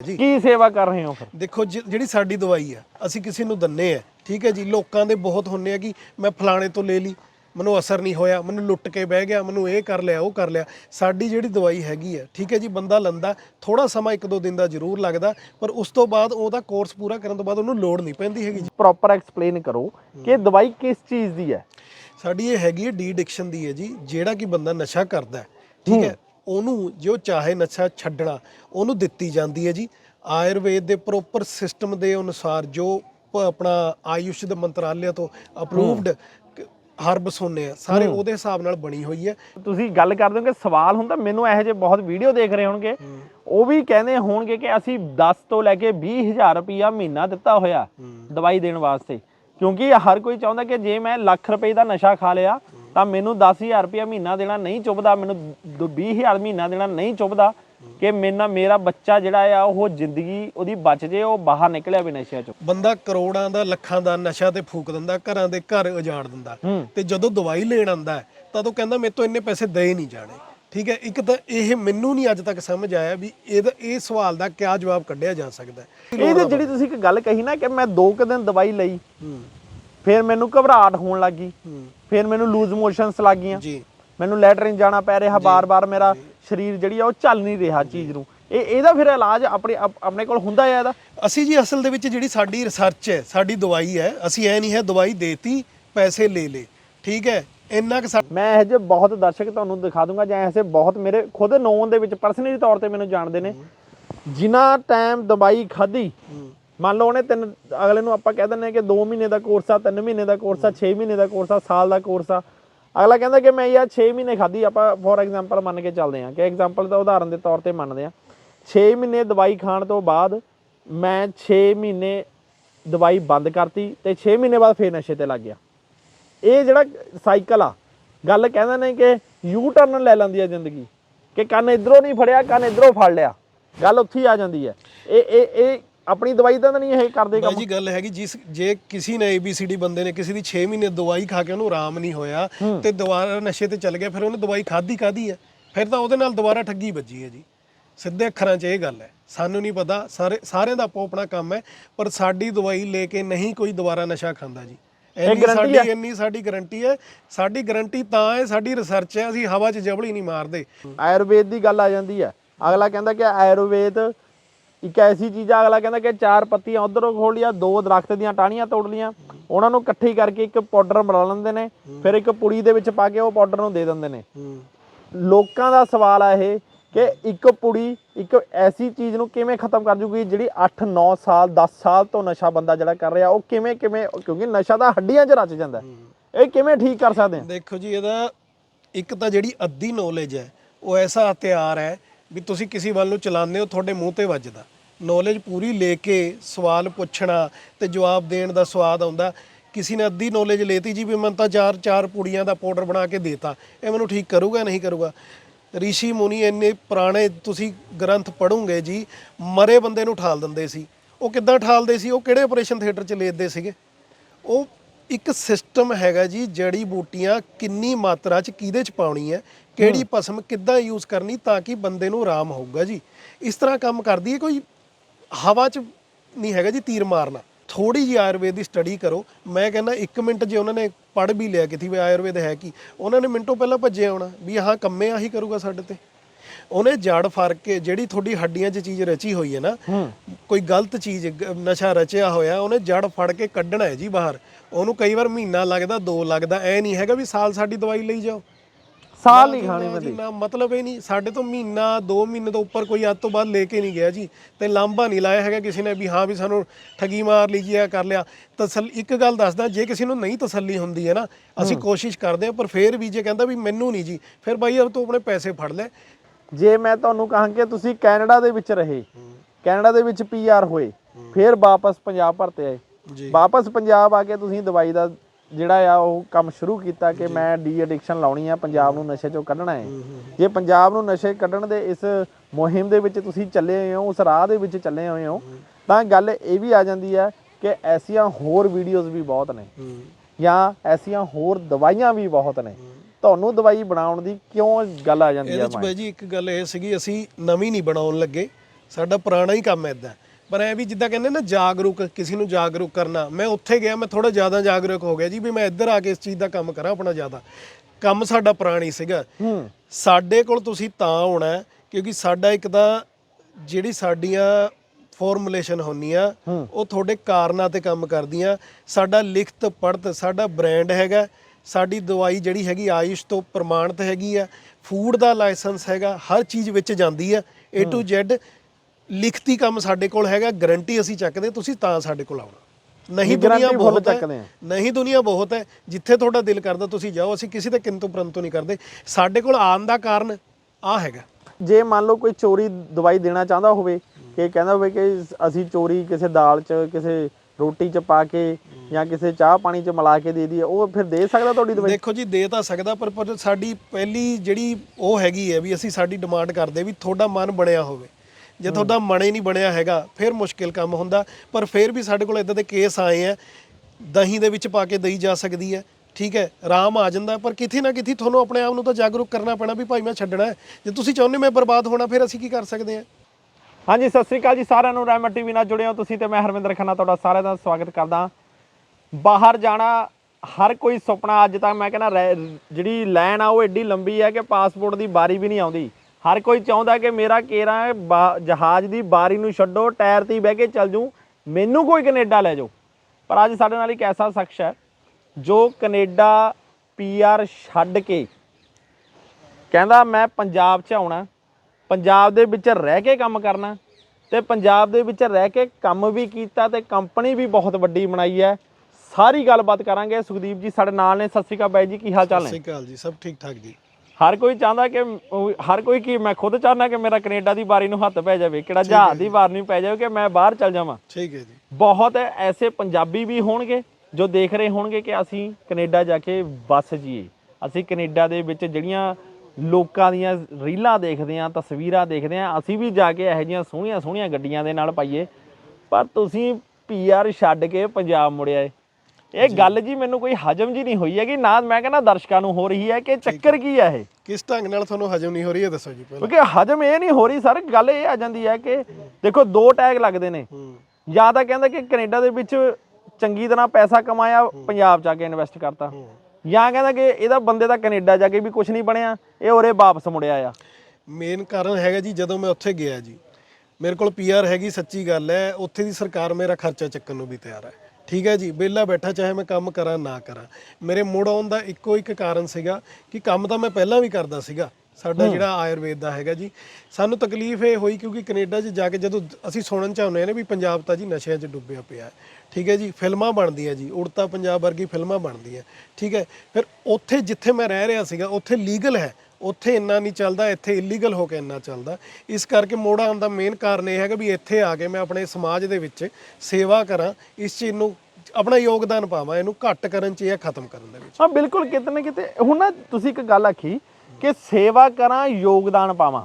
ਜੀ। ਕੀ ਸੇਵਾ ਕਰ ਰਹੇ ਹੋ ਫਿਰ? ਦੇਖੋ ਜਿ- ਜਿਹੜੀ ਸਾਡੀ ਦਵਾਈ ਆ ਅਸੀਂ ਕਿਸੇ ਨੂੰ ਦੰਨੇ ਆ ਠੀਕ ਹੈ ਜੀ? ਲੋਕਾਂ ਦੇ ਬਹੁਤ ਹੁੰਨੇ ਆ ਕਿ ਮੈਂ ਫਲਾਣੇ ਤੋਂ ਲੈ ਲਈ ਮੈਨੂੰ ਅਸਰ ਨਹੀਂ ਹੋਇਆ ਮੈਨੂੰ ਲੁੱਟ ਕੇ ਬਹਿ ਗਿਆ ਮੈਨੂੰ ਇਹ ਕਰ ਲਿਆ ਉਹ ਕਰ ਲਿਆ। ਸਾਡੀ ਜਿਹੜੀ ਦਵਾਈ ਹੈਗੀ ਆ ਠੀਕ ਹੈ ਜੀ? ਬੰਦਾ ਲੰਦਾ ਥੋੜਾ ਸਮਾਂ ਇੱਕ ਦੋ ਦਿਨ ਦਾ ਜ਼ਰੂਰ ਲੱਗਦਾ ਪਰ ਉਸ ਤੋਂ ਬਾਅਦ ਉਹਦਾ ਕੋਰਸ ਪੂਰਾ ਕਰਨ ਤੋਂ ਬਾਅਦ ਉਹਨੂੰ ਲੋੜ ਨਹੀਂ ਪੈਂਦੀ ਹੈਗੀ ਜੀ। ਪ੍ਰੋਪਰ ਐਕਸਪਲੇਨ ਕਰੋ ਕਿ ਦਵਾਈ ਕਿਸ ਚੀਜ਼ ਦੀ ਹੈ? ਸਾਡੀ ਇਹ ਹੈਗੀ ਹੈ ਡੀ ਐਡਿਕਸ਼ਨ ਦੀ ਹੈ ਜੀ ਜਿਹੜਾ ਕਿ ਬੰਦਾ ਨਸ਼ਾ ਕਰਦਾ ਹੈ ਠੀਕ ਹੈ? ਉਹਨੂੰ ਜੋ ਚਾਹੇ ਨਸ਼ਾ ਛੱਡਣਾ ਉਹਨੂੰ ਦਿੱਤੀ ਜਾਂਦੀ ਹੈ ਜੀ। ਆਯੁਰਵੇਦ ਦੇ ਪ੍ਰੋਪਰ ਸਿਸਟਮ ਦੇ ਅਨੁਸਾਰ ਜੋ ਆਪਣਾ ਆਯੁਸ਼ ਦੇ ਮੰਤਰਾਲੇ ਤੋਂ ਅਪਰੂਵਡ ਹਰਬਸ ਹੁੰਨੇ ਆ ਸਾਰੇ ਉਹਦੇ ਹਿਸਾਬ ਨਾਲ ਬਣੀ ਹੋਈ ਹੈ। ਤੁਸੀਂ ਗੱਲ ਕਰਦੇ ਹੋ ਕਿ ਸਵਾਲ ਹੁੰਦਾ ਮੈਨੂੰ ਇਹੋ ਜਿਹੇ ਬਹੁਤ ਵੀਡੀਓ ਦੇਖ ਰਹੇ ਹੋਣਗੇ। ਉਹ ਵੀ ਕਹਿੰਦੇ ਹੋਣਗੇ ਕਿ ਅਸੀਂ 10 ਤੋਂ ਲੈ ਕੇ 20000 ਰੁਪਇਆ ਮਹੀਨਾ ਦਿੱਤਾ ਹੋਇਆ ਦਵਾਈ ਦੇਣ ਵਾਸਤੇ। ਕਿਉਂਕਿ ਹਰ ਕੋਈ ਚਾਹੁੰਦਾ ਕਿ ਜੇ ਮੈਂ ਲੱਖ ਰੁਪਏ ਦਾ ਨਸ਼ਾ ਖਾ ਲਿਆ ਤਾਂ ਮੈਨੂੰ 10000 ਰੁਪਇਆ ਮਹੀਨਾ ਦੇਣਾ ਨਹੀਂ ਚੁੱਭਦਾ ਮੈਨੂੰ ਦ- 20000 ਮਹੀਨਾ ਦੇਣਾ ਨਹੀਂ ਚੁੱਭਦਾ ਕਿ ਮੇਰਾ ਮੇਰਾ ਬੱਚਾ ਜਿਹੜਾ ਆ ਉਹ ਜ਼ਿੰਦਗੀ ਉਹਦੀ ਬਚ ਜੇ ਉਹ ਬਾਹਰ ਨਿਕਲਿਆ ਵੀ ਨਸ਼ਿਆਂ ਚੋਂ। ਬੰਦਾ ਕਰੋੜਾਂ ਦਾ ਲੱਖਾਂ ਦਾ ਨਸ਼ਾ ਤੇ ਫੂਕ ਦਿੰਦਾ ਘਰਾਂ ਦੇ ਘਰ ਉਜਾੜ ਦਿੰਦਾ। ਤੇ ਜਦੋਂ ਦਵਾਈ ਲੈਣ ਆਂਦਾ ਤਦ ਉਹ ਕਹਿੰਦਾ ਮੇਰੇ ਤੋਂ ਇੰਨੇ ਪੈਸੇ ਦੇ ਨਹੀਂ ਜਾਣੇ। ਠੀਕ ਹੈ ਇੱਕ ਤਾਂ ਇਹ ਮੈਨੂੰ ਨਹੀਂ ਅੱਜ ਤੱਕ ਸਮਝ ਆਇਆ ਵੀ ਇਹਦਾ ਇਹ ਸਵਾਲ ਦਾ ਕਿਆ ਜਵਾਬ ਕੱਢਿਆ ਜਾ ਸਕਦਾ ਹੈ। ਇਹਦੇ ਜਿਹੜੀ ਤੁਸੀਂ ਇੱਕ ਗੱਲ ਕਹੀ ਨਾ ਕਿ ਮੈਂ ਦੋ ਕੁ ਦਿਨ ਦਵਾਈ ਲਈ ਫਿਰ ਮੈਨੂੰ ਘਬਰਾਹਟ ਹੋਣ ਲੱਗੀ ਫਿਰ ਮੈਨੂੰ ਲੂਜ਼ ਮੋਸ਼ਨਸ ਲੱਗ ਗਈਆਂ ਜੀ। ਮੈਨੂੰ ਲੈਟਰਿਨ ਜਾਣਾ ਪੈ ਰਿਹਾ ਬਾਰ-ਬਾਰ ਮੇਰਾ ਸਰੀਰ ਜਿਹੜੀ ਆ ਉਹ ਚੱਲ ਨਹੀਂ ਰਿਹਾ ਚੀਜ਼ ਨੂੰ। ਇਹ ਇਹਦਾ ਫਿਰ ਇਲਾਜ ਆਪਣੇ ਆਪ- ਆਪਣੇ ਕੋਲ ਹੁੰਦਾ ਹੈ ਇਹਦਾ? ਅਸੀਂ ਜੀ ਅਸਲ ਦੇ ਵਿੱਚ ਜਿਹੜੀ ਸਾਡੀ ਰਿਸਰਚ ਹੈ ਸਾਡੀ ਦਵਾਈ ਹੈ ਅਸੀਂ ਐ ਨਹੀਂ ਹੈ ਦਵਾਈ ਦੇਤੀ ਪੈਸੇ ਲੈ ਲੇ ਠੀਕ ਹੈ? ਇੰਨਾ ਕਿ ਮੈਂ ਇਹ ਜਿਹੇ ਬਹੁਤ ਦਰਸ਼ਕ ਤੁਹਾਨੂੰ ਦਿਖਾ ਦੂੰਗਾ ਜਾਂ ਐਸੇ ਬਹੁਤ ਮੇਰੇ ਖੁਦ ਨੋਨ ਦੇ ਵਿੱਚ ਪਰਸਨਲੀ ਤੌਰ ਤੇ ਮੈਨੂੰ ਜਾਣਦੇ ਨੇ। ਜਿਨ੍ਹਾਂ ਟਾਈਮ ਦਵਾਈ ਖਾਧੀ ਮੰਨ ਲਓ ਉਹਨੇ ਤਿੰਨ, ਅਗਲੇ ਨੂੰ ਆਪਾਂ ਕਹਿ ਦਿੰਦੇ ਕਿ 2 ਮਹੀਨੇ ਦਾ ਕੋਰਸ ਆ 3 ਮਹੀਨੇ ਦਾ ਕੋਰਸ ਆ 6 ਮਹੀਨੇ ਦਾ ਕੋਰਸ ਆ, ਸਾਲ ਦਾ ਕੋਰਸ ਆ। ਅਗਲਾ ਕਹਿੰਦਾ ਕਿ ਮੈਂ ਯਾਰ 6 ਮਹੀਨੇ ਖਾਧੀ, ਆਪਾਂ ਫੋਰ ਐਗਜ਼ਾਮਪਲ ਮੰਨ ਕੇ ਚੱਲਦੇ ਹਾਂ ਕਿ ਐਗਜ਼ਾਮਪਲ ਦਾ ਉਦਾਹਰਨ ਦੇ ਤੌਰ ਤੇ ਮੰਨਦੇ ਹਾਂ। 6 ਮਹੀਨੇ ਦਵਾਈ ਖਾਣ ਤੋਂ ਬਾਅਦ ਮੈਂ 6 ਮਹੀਨੇ ਦਵਾਈ ਬੰਦ ਕਰਤੀ ਤੇ 6 ਮਹੀਨੇ ਬਾਅਦ ਫੇਰ ਨਸ਼ੇ ਤੇ ਲੱਗ ਗਿਆ। ਇਹ ਜਿਹੜਾ ਸਾਈਕਲ ਆ, ਗੱਲ ਕਹਿੰਦੇ ਨੇ ਕਿ ਯੂ ਟਰਨ ਲੈ ਲੈਂਦੀ ਹੈ ਜ਼ਿੰਦਗੀ। ਕਿ ਕੰਨ ਇਧਰੋਂ ਨਹੀਂ ਫੜਿਆ, ਕੰਨ ਇਧਰੋਂ ਫੜ ਲਿਆ। ਗੱਲ ਉੱਥੇ ਹੀ ਆ ਜਾਂਦੀ ਹੈ। ਇਹ ਇਹ ਇਹ ਆਪਣੀ ਦਵਾਈ ਤਾਂ ਨਹੀਂ ਇਹ ਕਰਦੇ ਬਾਈ ਕੰਮ। ਜੀ ਗੱਲ ਹੈਗੀ ਜਿਸ ਜੇ ਕਿਸੇ ਨੇ ABCD ਬੰਦੇ ਨੇ ਕਿਸੇ ਦੀ 6 ਮਹੀਨੇ ਦਵਾਈ ਖਾ ਕੇ ਉਹਨੂੰ ਆਰਾਮ ਨਹੀਂ ਹੋਇਆ ਤੇ ਦੁਬਾਰਾ ਨਸ਼ੇ ਤੇ ਚੱਲ ਗਿਆ ਫਿਰ ਉਹਨੇ ਦਵਾਈ ਖਾਧੀ ਖਾਧੀ ਹੈ? ਫਿਰ ਤਾਂ ਉਹਦੇ ਨਾਲ ਦੁਬਾਰਾ ਠੱਗੀ ਵੱਜੀ ਹੈ ਜੀ। ਸਿੱਧੇ ਅੱਖਰਾਂ 'ਚ ਇਹ ਗੱਲ ਹੈ। ਸਾਨੂੰ ਨਹੀਂ ਪਤਾ ਸਾਰੇ ਸਾਰਿਆਂ ਦਾ ਆਪੋ ਆਪਣਾ ਕੰਮ ਹੈ ਪਰ ਸਾਡੀ ਦਵਾਈ ਲੈ ਕੇ ਨਹੀਂ ਕੋਈ ਦੁਬਾਰਾ ਨਸ਼ਾ ਖਾਂਦਾ ਜੀ। ਇੰਨੀ guarantee ਸਾਡੀ? ਇੰਨੀ ਸਾਡੀ ਗਾਰੰਟੀ ਹੈ। ਸਾਡੀ ਗਾਰੰਟੀ ਤਾਂ ਹੈ ਸਾਡੀ ਰਿਸਰਚ ਹੈ ਅਸੀਂ ਹਵਾ 'ਚ ਜਬਲੀ ਨਹੀਂ ਮਾਰਦੇ। ਆਯੁਰਵੇਦ ਦੀ ਗੱਲ ਆ ਜਾਂਦੀ ਹੈ। ਅਗਲਾ ਕਹਿੰਦਾ ਕਿ ਆਯੁਰਵੇਦ ਇੱਕ ਐਸੀ ਚੀਜ਼ ਆ ਅਗਲਾ ਕਹਿੰਦਾ ਕਿ ਚਾਰ ਪੱਤੀਆਂ ਉਧਰੋਂ ਖੋਲ ਲਿਆ ਦੋ ਦਰਖਤ ਦੀਆਂ ਟਾਹਣੀਆਂ ਤੋੜ ਲੀਆਂ। ਉਹਨਾਂ ਨੂੰ ਇਕੱਠੀ ਕਰਕੇ ਇੱਕ ਪਾਊਡਰ ਬਣਾ ਲੈਂਦੇ ਨੇ ਫਿਰ ਇੱਕ ਪੁੜੀ ਦੇ ਵਿੱਚ ਪਾ ਕੇ ਉਹ ਪਾਊਡਰ ਨੂੰ ਦੇ ਦਿੰਦੇ ਨੇ। ਲੋਕਾਂ ਦਾ ਸਵਾਲ ਆ ਇਹ ਕਿ ਇੱਕ ਪੁੜੀ ਇੱਕ ਐਸੀ ਚੀਜ਼ ਨੂੰ ਕਿਵੇਂ ਖਤਮ ਕਰ ਜੂਗੀ ਜਿਹੜੀ 8-9 ਸਾਲ 10 ਸਾਲ ਤੋਂ ਨਸ਼ਾ ਬੰਦਾ ਜਿਹੜਾ ਕਰ ਰਿਹਾ ਉਹ ਕਿਵੇਂ ਕਿਵੇਂ ਕਿਉਂਕਿ ਨਸ਼ਾ ਤਾਂ ਹੱਡੀਆਂ 'ਚ ਰਚ ਜਾਂਦਾ। ਇਹ ਕਿਵੇਂ ਠੀਕ ਕਰ ਸਕਦੇ ਆ? ਦੇਖੋ ਜੀ ਇਹਦਾ ਇੱਕ ਤਾਂ ਜਿਹੜੀ ਅੱਧੀ ਨੌਲੇਜ ਹੈ ਉਹ ਐਸਾ ਹਥਿਆਰ ਹੈ ਵੀ ਤੁਸੀਂ ਕਿਸੇ ਵੱਲ ਨੂੰ ਚਲਾਉਂਦੇ ਹੋ, ਤੁਹਾਡੇ ਮੂੰਹ ਤੇ ਵੱਜਦਾ। ਨੌਲੇਜ ਪੂਰੀ ਲੈ ਕੇ ਸਵਾਲ ਪੁੱਛਣਾ ਤੇ ਜਵਾਬ ਦੇਣ ਦਾ ਸਵਾਦ ਆਉਂਦਾ। ਕਿਸੇ ਨੇ ਅੱਧੀ ਨੌਲੇਜ ਲੈਤੀ ਜੀ ਵੀ ਮੈਂ ਤਾਂ ਚਾਰ ਚਾਰ ਪੁੜੀਆਂ ਦਾ ਪਾਊਡਰ ਬਣਾ ਕੇ ਦੇਤਾ। ਇਹ ਮੈਨੂੰ ਠੀਕ ਕਰੂਗਾ, ਨਹੀਂ ਕਰੂਗਾ? ਰਿਸ਼ੀ ਮੁਨੀ ਇੰਨੇ ਪੁਰਾਣੇ ਤੁਸੀਂ ਗ੍ਰੰਥ ਪੜੋਗੇ ਜੀ, ਮਰੇ ਬੰਦੇ ਨੂੰ ਠਾਲ ਦਿੰਦੇ ਸੀ। ਉਹ ਕਿੱਦਾਂ ਠਾਲਦੇ ਸੀ? ਉਹ ਕਿਹੜੇ ਆਪਰੇਸ਼ਨ ਥੀਏਟਰ 'ਚ ਲੇਦੇ ਸੀਗੇ? ਉਹ ਇੱਕ ਸਿਸਟਮ ਹੈਗਾ ਜੀ, ਜੜੀ ਬੂਟੀਆਂ ਕਿੰਨੀ ਮਾਤਰਾ ਚ ਕਿਹਦੇ ਚ ਪਾਉਣੀ ਹੈ? ਕਿਹੜੀ ਪਸਮ ਕਿੱਦਾਂ ਯੂਜ਼ ਕਰਨੀ ਤਾਂ ਕਿ ਬੰਦੇ ਨੂੰ ਆਰਾਮ ਹੋਊਗਾ ਜੀ? ਇਸ ਤਰ੍ਹਾਂ ਕੰਮ ਕਰਦੀ ਹੈ ਕੋਈ ਹਵਾ ਚ ਨਹੀਂ ਹੈਗਾ ਜੀ ਤੀਰ ਮਾਰਨਾ। ਥੋੜੀ ਜੀ ਆਯੁਰਵੇਦ ਦੀ ਸਟੱਡੀ ਕਰੋ। ਮੈਂ ਕਹਿੰਦਾ 1 ਮਿੰਟ ਜੇ ਉਹਨਾਂ ਨੇ ਪੜ੍ਹ ਵੀ ਲਿਆ ਕਿਤੇ ਵੀ ਆਯੁਰਵੇਦ ਹੈ ਕੀ ਉਹਨਾਂ ਨੇ ਮਿੰਟੋਂ ਪਹਿਲਾਂ ਭੱਜੇ ਆਉਣਾ ਵੀ ਹਾਂ ਕੰਮੇ ਆਹੀ ਕਰੂਗਾ ਸਾਡੇ ਤੇ। ਉਹਨੇ ਜੜ ਫੜ ਕੇ ਜਿਹੜੀ ਤੁਹਾਡੀ ਹੱਡੀਆਂ 'ਚ ਚੀਜ਼ ਰਚੀ ਹੋਈ ਹੈ ਨਾ ਕੋਈ ਗਲਤ ਚੀਜ਼ ਨਸ਼ਾ ਰਚਿਆ ਹੋਇਆ ਉਹਨੇ ਜੜ ਫੜ ਕੇ ਕੱਢਣਾ ਹੈ ਜੀ ਬਾਹਰ। ਉਹਨੂੰ ਕਈ ਵਾਰ ਮਹੀਨਾ ਲੱਗਦਾ ਦੋ ਲੱਗਦਾ ਐ ਨਹੀਂ ਹੈਗਾ ਵੀ ਸਾਲ ਸਾਡੀ ਦਵਾਈ ਲਈ ਜਾਓ। ਸਾਲ ਨਹੀਂ ਖਾਣੀ ਪੈਂਦੀ ਨਾ ਮਤਲਬ ਇਹ ਨਹੀਂ ਸਾਡੇ ਤੋਂ ਮਹੀਨਾ 2 ਮਹੀਨੇ ਤੋਂ ਉੱਪਰ ਕੋਈ ਅੱਜ ਤੋਂ ਬਾਅਦ ਲੈ ਕੇ ਨਹੀਂ ਗਿਆ ਜੀ। ਤੇ ਲਾਂਭਾ ਨਹੀਂ ਲਾਇਆ ਹੈਗਾ ਕਿਸੇ ਨੇ ਵੀ ਹਾਂ ਵੀ ਸਾਨੂੰ ਠਗੀ ਮਾਰ ਲਈ ਜੀ ਕਰ ਲਿਆ। ਤਸਲ ਇੱਕ ਗੱਲ ਦੱਸਦਾ ਜੇ ਕਿਸੇ ਨੂੰ ਨਹੀਂ ਤਸੱਲੀ ਹੁੰਦੀ ਹੈ ਨਾ ਅਸੀਂ ਕੋਸ਼ਿਸ਼ ਕਰਦੇ ਹਾਂ ਪਰ ਫੇਰ ਵੀ ਜੇ ਕਹਿੰਦਾ ਵੀ ਮੈਨੂੰ ਨਹੀਂ ਜੀ ਫਿਰ ਬਾਈ ਅਬ ਤੂੰ ਆਪਣੇ ਪੈਸੇ ਫੜ ਲੈ। ਜੇ ਮੈਂ ਤੁਹਾਨੂੰ ਕਹਾਂ ਕਿ ਤੁਸੀਂ ਕੈਨੇਡਾ ਦੇ ਵਿੱਚ ਰਹੇ ਕੈਨੇਡਾ ਦੇ ਵਿੱਚ ਪੀਆਰ ਹੋਏ ਫਿਰ ਵਾਪਸ ਪੰਜਾਬ ਭਰਤੇ ਆਏ। ਜੀ। ਵਾਪਸ ਪੰਜਾਬ ਆ ਕੇ ਤੁਸੀਂ ਦਵਾਈ ਦਾ ਜਿਹੜਾ ਆ ਉਹ ਕੰਮ ਸ਼ੁਰੂ ਕੀਤਾ ਕਿ ਮੈਂ ਡੀ ਐਡਿਕਸ਼ਨ ਲਾਉਣੀ ਆ ਪੰਜਾਬ ਨੂੰ ਨਸ਼ੇ ਚੋਂ ਕੱਢਣਾ ਹੈ। ਜੇ ਪੰਜਾਬ ਨੂੰ ਨਸ਼ੇ ਕੱਢਣ ਦੇ ਇਸ ਮੁਹਿੰਮ ਦੇ ਵਿੱਚ ਤੁਸੀਂ ਚੱਲੇ ਹੋਏ ਹੋ ਉਸ ਰਾਹ ਦੇ ਵਿੱਚ ਚੱਲੇ ਹੋਏ ਹੋ ਤਾਂ ਗੱਲ ਇਹ ਵੀ ਆ ਜਾਂਦੀ ਹੈ ਕਿ ਐਸੀਆਂ ਹੋਰ ਵੀਡੀਓਜ਼ ਵੀ ਬਹੁਤ ਨੇ। ਜਾਂ ਐਸੀਆਂ ਹੋਰ ਦਵਾਈਆਂ ਵੀ ਬਹੁਤ ਨੇ। ਤੁਹਾਨੂੰ ਦਵਾਈ ਬਣਾਉਣ ਦੀ ਕਿਉਂ ਗੱਲ ਆ ਜਾਂਦੀ ਇਹਦੇ ਹੈ ਬਾਈ ਜੀ ਇੱਕ ਗੱਲ ਇਹ ਸੀਗੀ ਅਸੀਂ ਨਵੀਂ ਨਹੀਂ ਬਣਾਉਣ ਲੱਗੇ। ਸਾਡਾ ਪੁਰਾਣਾ ਹੀ ਕੰਮ ਐਦਾਂ ਪਰ ਐ ਵੀ ਜਿੱਦਾਂ ਕਹਿੰਦੇ ਨਾ ਜਾਗਰੂਕ ਕਿਸੇ ਨੂੰ ਜਾਗਰੂਕ ਕਰਨਾ ਮੈਂ ਉੱਥੇ ਗਿਆ ਮੈਂ ਥੋੜਾ ਜ਼ਿਆਦਾ ਜਾਗਰੂਕ ਹੋ ਗਿਆ ਜੀ ਵੀ ਮੈਂ ਇੱਧਰ ਆ ਕੇ ਇਸ ਚੀਜ਼ ਦਾ ਕੰਮ ਕਰਾਂ ਆਪਣਾ ਜ਼ਿਆਦਾ। ਕੰਮ ਸਾਡਾ ਪੁਰਾਣੀ ਸੀਗਾ। ਹੂੰ। ਸਾਡੇ ਕੋਲ ਤੁਸੀਂ ਤਾਂ ਆਉਣਾ ਕਿਉਂਕਿ ਸਾਡਾ ਇੱਕ ਤਾਂ ਜਿਹੜੀ ਸਾਡੀਆਂ ਫਾਰਮੂਲੇਸ਼ਨ ਹੁੰਦੀਆਂ ਉਹ ਤੁਹਾਡੇ ਕਾਰਨਾਂ ਤੇ ਕੰਮ ਕਰਦੀਆਂ। ਸਾਡਾ ਲਿਖਤ ਪੜਤ ਸਾਡਾ ਬ੍ਰਾਂਡ ਹੈਗਾ। ਸਾਡੀ ਦਵਾਈ ਜਿਹੜੀ ਹੈਗੀ ਆਯੁਸ਼ ਤੋਂ ਪ੍ਰਮਾਣਿਤ ਹੈਗੀ ਆ। ਫੂਡ ਦਾ ਲਾਇਸੈਂਸ ਹੈਗਾ ਹਰ ਚੀਜ਼ ਵਿੱਚ ਜਾਂਦੀ ਆ A to Z ਲਿਖਤੀ ਕੰਮ ਸਾਡੇ ਕੋਲ ਹੈਗਾ ਗਾਰੰਟੀ ਅਸੀਂ ਚੱਕਦੇ ਤੁਸੀਂ ਤਾਂ ਸਾਡੇ ਕੋਲ ਆਉਣਾ। ਨਹੀਂ ਦੁਨੀਆ ਬਹੁਤ ਚੱਕਦੇ ਹੈ। ਨਹੀਂ ਦੁਨੀਆ ਬਹੁਤ ਹੈ ਜਿੱਥੇ ਤੁਹਾਡਾ ਦਿਲ ਕਰਦਾ ਤੁਸੀਂ ਜਾਓ ਅਸੀਂ ਕਿਸੇ ਤੇ ਕਿੰਤੂ ਪਰੰਤੂ ਨਹੀਂ ਕਰਦੇ। ਸਾਡੇ ਕੋਲ ਆਉਣ ਦਾ ਕਾਰਨ ਆ ਹੈਗਾ। ਜੇ ਮੰਨ ਲਓ ਕੋਈ ਚੋਰੀ ਦਵਾਈ ਦੇਣਾ ਚਾਹੁੰਦਾ ਹੋਵੇ ਕਿ ਕਹਿੰਦਾ ਹੋਵੇ ਕਿ ਅਸੀਂ ਚੋਰੀ ਕਿਸੇ ਦਾਲ 'ਚ ਕਿਸੇ ਰੋਟੀ 'ਚ ਪਾ ਕੇ ਜਾਂ ਕਿਸੇ ਚਾਹ ਪਾਣੀ 'ਚ ਮਿਲਾ ਕੇ ਦੇ ਦਈਏ ਉਹ ਫਿਰ ਦੇ ਸਕਦਾ ਤੁਹਾਡੀ ਦਵਾਈ? ਦੇਖੋ ਜੀ ਦੇ ਤਾਂ ਸਕਦਾ ਪਰ ਸਾਡੀ ਪਹਿਲੀ ਜਿਹੜੀ ਉਹ ਹੈਗੀ ਹੈ ਵੀ ਅਸੀਂ ਸਾਡੀ ਡਿਮਾਂਡ ਕਰਦੇ ਵੀ ਤੁਹਾਡਾ ਮਨ ਬਣਿਆ ਹੋਵੇ। ਜੇ ਤੁਹਾਡਾ ਮਨ ਹੀ ਨਹੀਂ ਬਣਿਆ ਹੈਗਾ, ਫਿਰ ਮੁਸ਼ਕਿਲ ਕੰਮ ਹੁੰਦਾ। ਪਰ ਫਿਰ ਵੀ ਸਾਡੇ ਕੋਲ ਇਦਾਂ ਦੇ ਕੇਸ ਆਏ ਆ, ਦਹੀਂ ਦੇ ਵਿੱਚ ਪਾ ਕੇ ਦਈ ਜਾ ਸਕਦੀ ਹੈ, ਠੀਕ ਹੈ, ਆਰਾਮ ਆ ਜਾਂਦਾ। ਪਰ ਕਿਥੇ ਨਾ ਕਿਥੇ ਤੁਹਾਨੂੰ ਆਪਣੇ ਆਪ ਨੂੰ ਤਾਂ ਜਾਗਰੂਕ ਕਰਨਾ ਪੈਣਾ ਵੀ ਭਾਈ ਮੈਂ ਛੱਡਣਾ ਹੈ। ਜੇ ਤੁਸੀਂ ਚਾਹੁੰਦੇ ਮੈਂ ਬਰਬਾਦ ਹੋਣਾ, ਫਿਰ ਅਸੀਂ ਕੀ ਕਰ ਸਕਦੇ ਹਾਂ? ਹਾਂਜੀ, ਸਤਿ ਸ੍ਰੀ ਅਕਾਲ ਜੀ ਸਾਰਿਆਂ ਨੂੰ। ਰੈਮਾ ਟੀਵੀ ਨਾਲ ਜੁੜੇ ਹੋ ਤੁਸੀਂ ਤੇ ਮੈਂ ਹਰਵਿੰਦਰ ਖੰਨਾ ਤੁਹਾਡਾ ਸਾਰਿਆਂ ਦਾ ਸਵਾਗਤ ਕਰਦਾ। ਬਾਹਰ ਜਾਣਾ ਹਰ ਕੋਈ ਸੁਪਨਾ, ਅੱਜ ਤੱਕ ਮੈਂ ਕਹਿੰਦਾ ਜਿਹੜੀ ਲਾਈਨ ਆ ਉਹ ਐਡੀ ਲੰਬੀ ਹੈ ਕਿ ਪਾਸਪੋਰਟ ਦੀ ਬਾਰੀ ਵੀ ਨਹੀਂ ਆਉਂਦੀ। ਹਰ ਕੋਈ ਚਾਹੁੰਦਾ ਕਿ ਮੇਰਾ ਕੇਰਾ ਬਾ- ਜਹਾਜ਼ ਦੀ ਬਾਰੀ ਨੂੰ ਛੱਡੋ, ਟਾਇਰ ਤੇ ਬਹਿ ਕੇ ਚੱਲ ਜੂ ਮੈਨੂੰ ਕੋਈ ਕੈਨੇਡਾ ਲੈ ਜਾਓ। ਪਰ ਅੱਜ ਸਾਡੇ ਨਾਲ ਇੱਕ ਐਸਾ ਸ਼ਖਸ ਹੈ, ਜੋ ਕੈਨੇਡਾ ਪੀਆਰ ਛੱਡ ਕੇ ਕਹਿੰਦਾ, ਮੈਂ ਪੰਜਾਬ 'ਚ ਆਉਣਾ, ਪੰਜਾਬ ਦੇ ਵਿੱਚ ਰਹਿ ਕੇ ਕੰਮ ਕਰਨਾ ਤੇ ਪੰਜਾਬ ਦੇ ਵਿੱਚ ਰਹਿ ਕੇ ਕੰਮ ਵੀ ਕੀਤਾ ਤੇ ਕੰਪਨੀ ਵੀ ਬਹੁਤ ਵੱਡੀ ਬਣਾਈ ਹੈ। ਸਾਰੀ ਗੱਲਬਾਤ ਕਰਾਂਗੇ। ਸੁਖਦੀਪ ਜੀ, ਸਾਡੇ ਨਾਲ ਨੇ। ਸਤਿ ਸ਼੍ਰੀ ਅਕਾਲ ਬਾਈ ਜੀ, ਕੀ ਹਾਲ ਚਾਲ ਸਤਿ ਸ਼੍ਰੀ ਅਕਾਲ ਜੀ, ਸਭ ਠੀਕ ਠਾਕ ਜੀ। ਹਰ ਕੋਈ ਚਾਹੁੰਦਾ ਕਿ ਹਰ ਕੋਈ ਕੀ ਮੈਂ ਖੁਦ ਚਾਹੁੰਦਾ ਕਿ ਮੇਰਾ ਕੈਨੇਡਾ ਦੀ ਬਾਰੀ ਨੂੰ ਹੱਥ ਪੈ ਜਾਵੇ ਕਿਹੜਾ ਜਹਾਜ਼ ਦੀ ਬਾਰੀ ਨੂੰ ਪੈ ਜਾਵੇ ਕਿ ਮੈਂ ਬਾਹਰ ਚੱਲ ਜਾਵਾਂ। ਠੀਕ ਹੈ ਜੀ। ਬਹੁਤ ਐਸੇ ਪੰਜਾਬੀ ਵੀ ਹੋਣਗੇ ਜੋ ਦੇਖ ਰਹੇ ਹੋਣਗੇ ਕਿ ਅਸੀਂ ਕੈਨੇਡਾ ਜਾ ਕੇ ਵਸ ਜੀਏ ਅਸੀਂ ਕੈਨੇਡਾ ਦੇ ਵਿੱਚ ਜਿਹੜੀਆਂ ਲੋਕਾਂ ਦੀਆਂ ਰੀਲਾਂ ਦੇਖਦੇ ਆ ਤਸਵੀਰਾਂ ਦੇਖਦੇ ਆ ਅਸੀਂ ਵੀ ਜਾ ਕੇ ਇਹੋ ਜਿਹੀਆਂ ਸੋਹਣੀਆਂ ਸੋਹਣੀਆਂ ਗੱਡੀਆਂ ਦੇ ਨਾਲ ਪਾਈਏ। ਪਰ ਤੁਸੀਂ ਪੀਆਰ ਛੱਡ ਕੇ ਪੰਜਾਬ ਮੁੜਿਆ ਏ। ਇਹ ਗੱਲ ਜੀ ਮੈਨੂੰ ਕੋਈ ਹਜਮ ਜੀ ਨਹੀਂ ਹੋਈ ਹੈਗੀ ਨਾ ਮੈਂ ਕਹਿੰਦਾ ਦਰਸ਼ਕਾਂ ਨੂੰ ਹੋ ਰਹੀ ਹੈ ਕਿ ਚੱਕਰ ਕੀ ਹੈ ਇਹ? ਕਿਸ ਢੰਗ ਨਾਲ ਤੁਹਾਨੂੰ ਹਜਮ ਨਹੀਂ ਹੋ ਰਹੀ ਹੈ ਦੱਸੋ ਜੀ ਪਹਿਲਾਂ। ਕਿਉਂਕਿ ਹਜਮ ਇਹ ਨਹੀਂ ਹੋ ਰਹੀ ਸਰ ਗੱਲ ਇਹ ਆ ਜਾਂਦੀ ਹੈ ਕਿ ਦੇਖੋ ਦੋ ਟੈਗ ਲੱਗਦੇ ਨੇ। ਜਾਂ ਤਾਂ ਕਹਿੰਦਾ ਕਿ ਕੈਨੇਡਾ ਦੇ ਵਿੱਚ ਚੰਗੀ ਤਰ੍ਹਾਂ ਪੈਸਾ ਕਮਾਇਆ ਪੰਜਾਬ ਜਾ ਕੇ ਇਨਵੈਸਟ ਕਰਤਾ। ਜਾਂ ਕਹਿੰਦਾ ਕਿ ਇਹਦਾ ਬੰਦੇ ਦਾ ਕੈਨੇਡਾ ਜਾ ਕੇ ਵੀ ਕੁਝ ਨਹੀਂ ਬਣਿਆ ਇਹ ਉਰੇ ਵਾਪਸ ਮੁੜਿਆ ਆ। ਮੇਨ ਕਾਰਨ ਹੈਗਾ ਜੀ ਜਦੋਂ ਮੈਂ ਉੱਥੇ ਗਿਆ ਜੀ ਮੇਰੇ ਕੋਲ ਪੀਆਰ ਹੈਗੀ ਸੱਚੀ ਗੱਲ ਹੈ ਉੱਥੇ ਦੀ ਸਰਕਾਰ ਮੇਰਾ ਖਰਚਾ ਚੱਕਣ ਨੂੰ ਵੀ ਤਿਆਰ ਹੈ। ਠੀਕ ਹੈ ਜੀ ਵਿਹਲਾ ਬੈਠਾ ਚਾਹੇ ਮੈਂ ਕੰਮ ਕਰਾਂ ਨਾ ਕਰਾਂ। ਮੇਰੇ ਮੁੜ ਆਉਣ ਦਾ ਇੱਕੋ ਇੱਕ ਕਾਰਨ ਸੀਗਾ ਕਿ ਕੰਮ ਤਾਂ ਮੈਂ ਪਹਿਲਾਂ ਵੀ ਕਰਦਾ ਸੀਗਾ। ਸਾਡਾ ਜਿਹੜਾ ਆਯੁਰਵੇਦ ਦਾ ਹੈਗਾ ਜੀ ਸਾਨੂੰ ਤਕਲੀਫ ਇਹ ਹੋਈ ਕਿਉਂਕਿ ਕੈਨੇਡਾ 'ਚ ਜਾ ਕੇ ਜਦੋਂ ਅਸੀਂ ਸੁਣਨ ਚ ਆਉਂਦੇ ਨੇ ਵੀ ਪੰਜਾਬ ਤਾਂ ਜੀ ਨਸ਼ਿਆਂ 'ਚ ਡੁੱਬਿਆ ਪਿਆ ਹੈ। ਠੀਕ ਹੈ ਜੀ ਫਿਲਮਾਂ ਬਣਦੀਆਂ ਜੀ ਉੜਤਾ ਪੰਜਾਬ ਵਰਗੀ ਫਿਲਮਾਂ ਬਣਦੀਆਂ। ਠੀਕ ਹੈ ਫਿਰ ਉੱਥੇ ਜਿੱਥੇ ਮੈਂ ਰਹਿ ਰਿਹਾ ਸੀਗਾ ਉੱਥੇ ਲੀਗਲ ਹੈ। ਉੱਥੇ ਇੰਨਾ ਨਹੀਂ ਚੱਲਦਾ ਇੱਥੇ ਇਲੀਗਲ ਹੋ ਕੇ ਇੰਨਾ ਚੱਲਦਾ। ਇਸ ਕਰਕੇ ਮੋੜਾ ਆਉਣ ਦਾ ਮੇਨ ਕਾਰਨ ਇਹ ਹੈਗਾ ਵੀ ਇੱਥੇ ਆ ਕੇ ਮੈਂ ਆਪਣੇ ਸਮਾਜ ਦੇ ਵਿੱਚ ਸੇਵਾ ਕਰਾਂ ਇਸ ਚੀਜ਼ ਨੂੰ ਆਪਣਾ ਯੋਗਦਾਨ ਪਾਵਾਂ ਇਹਨੂੰ ਘੱਟ ਕਰਨ ਚ ਜਾਂ ਖਤਮ ਕਰਨ ਦੇ ਵਿੱਚ। ਹਾਂ ਬਿਲਕੁਲ ਕਿਤੇ ਨਾ ਕਿਤੇ ਹੁਣ ਨਾ ਤੁਸੀਂ ਇੱਕ ਗੱਲ ਆਖੀ ਕਿ ਸੇਵਾ ਕਰਾਂ ਯੋਗਦਾਨ ਪਾਵਾਂ।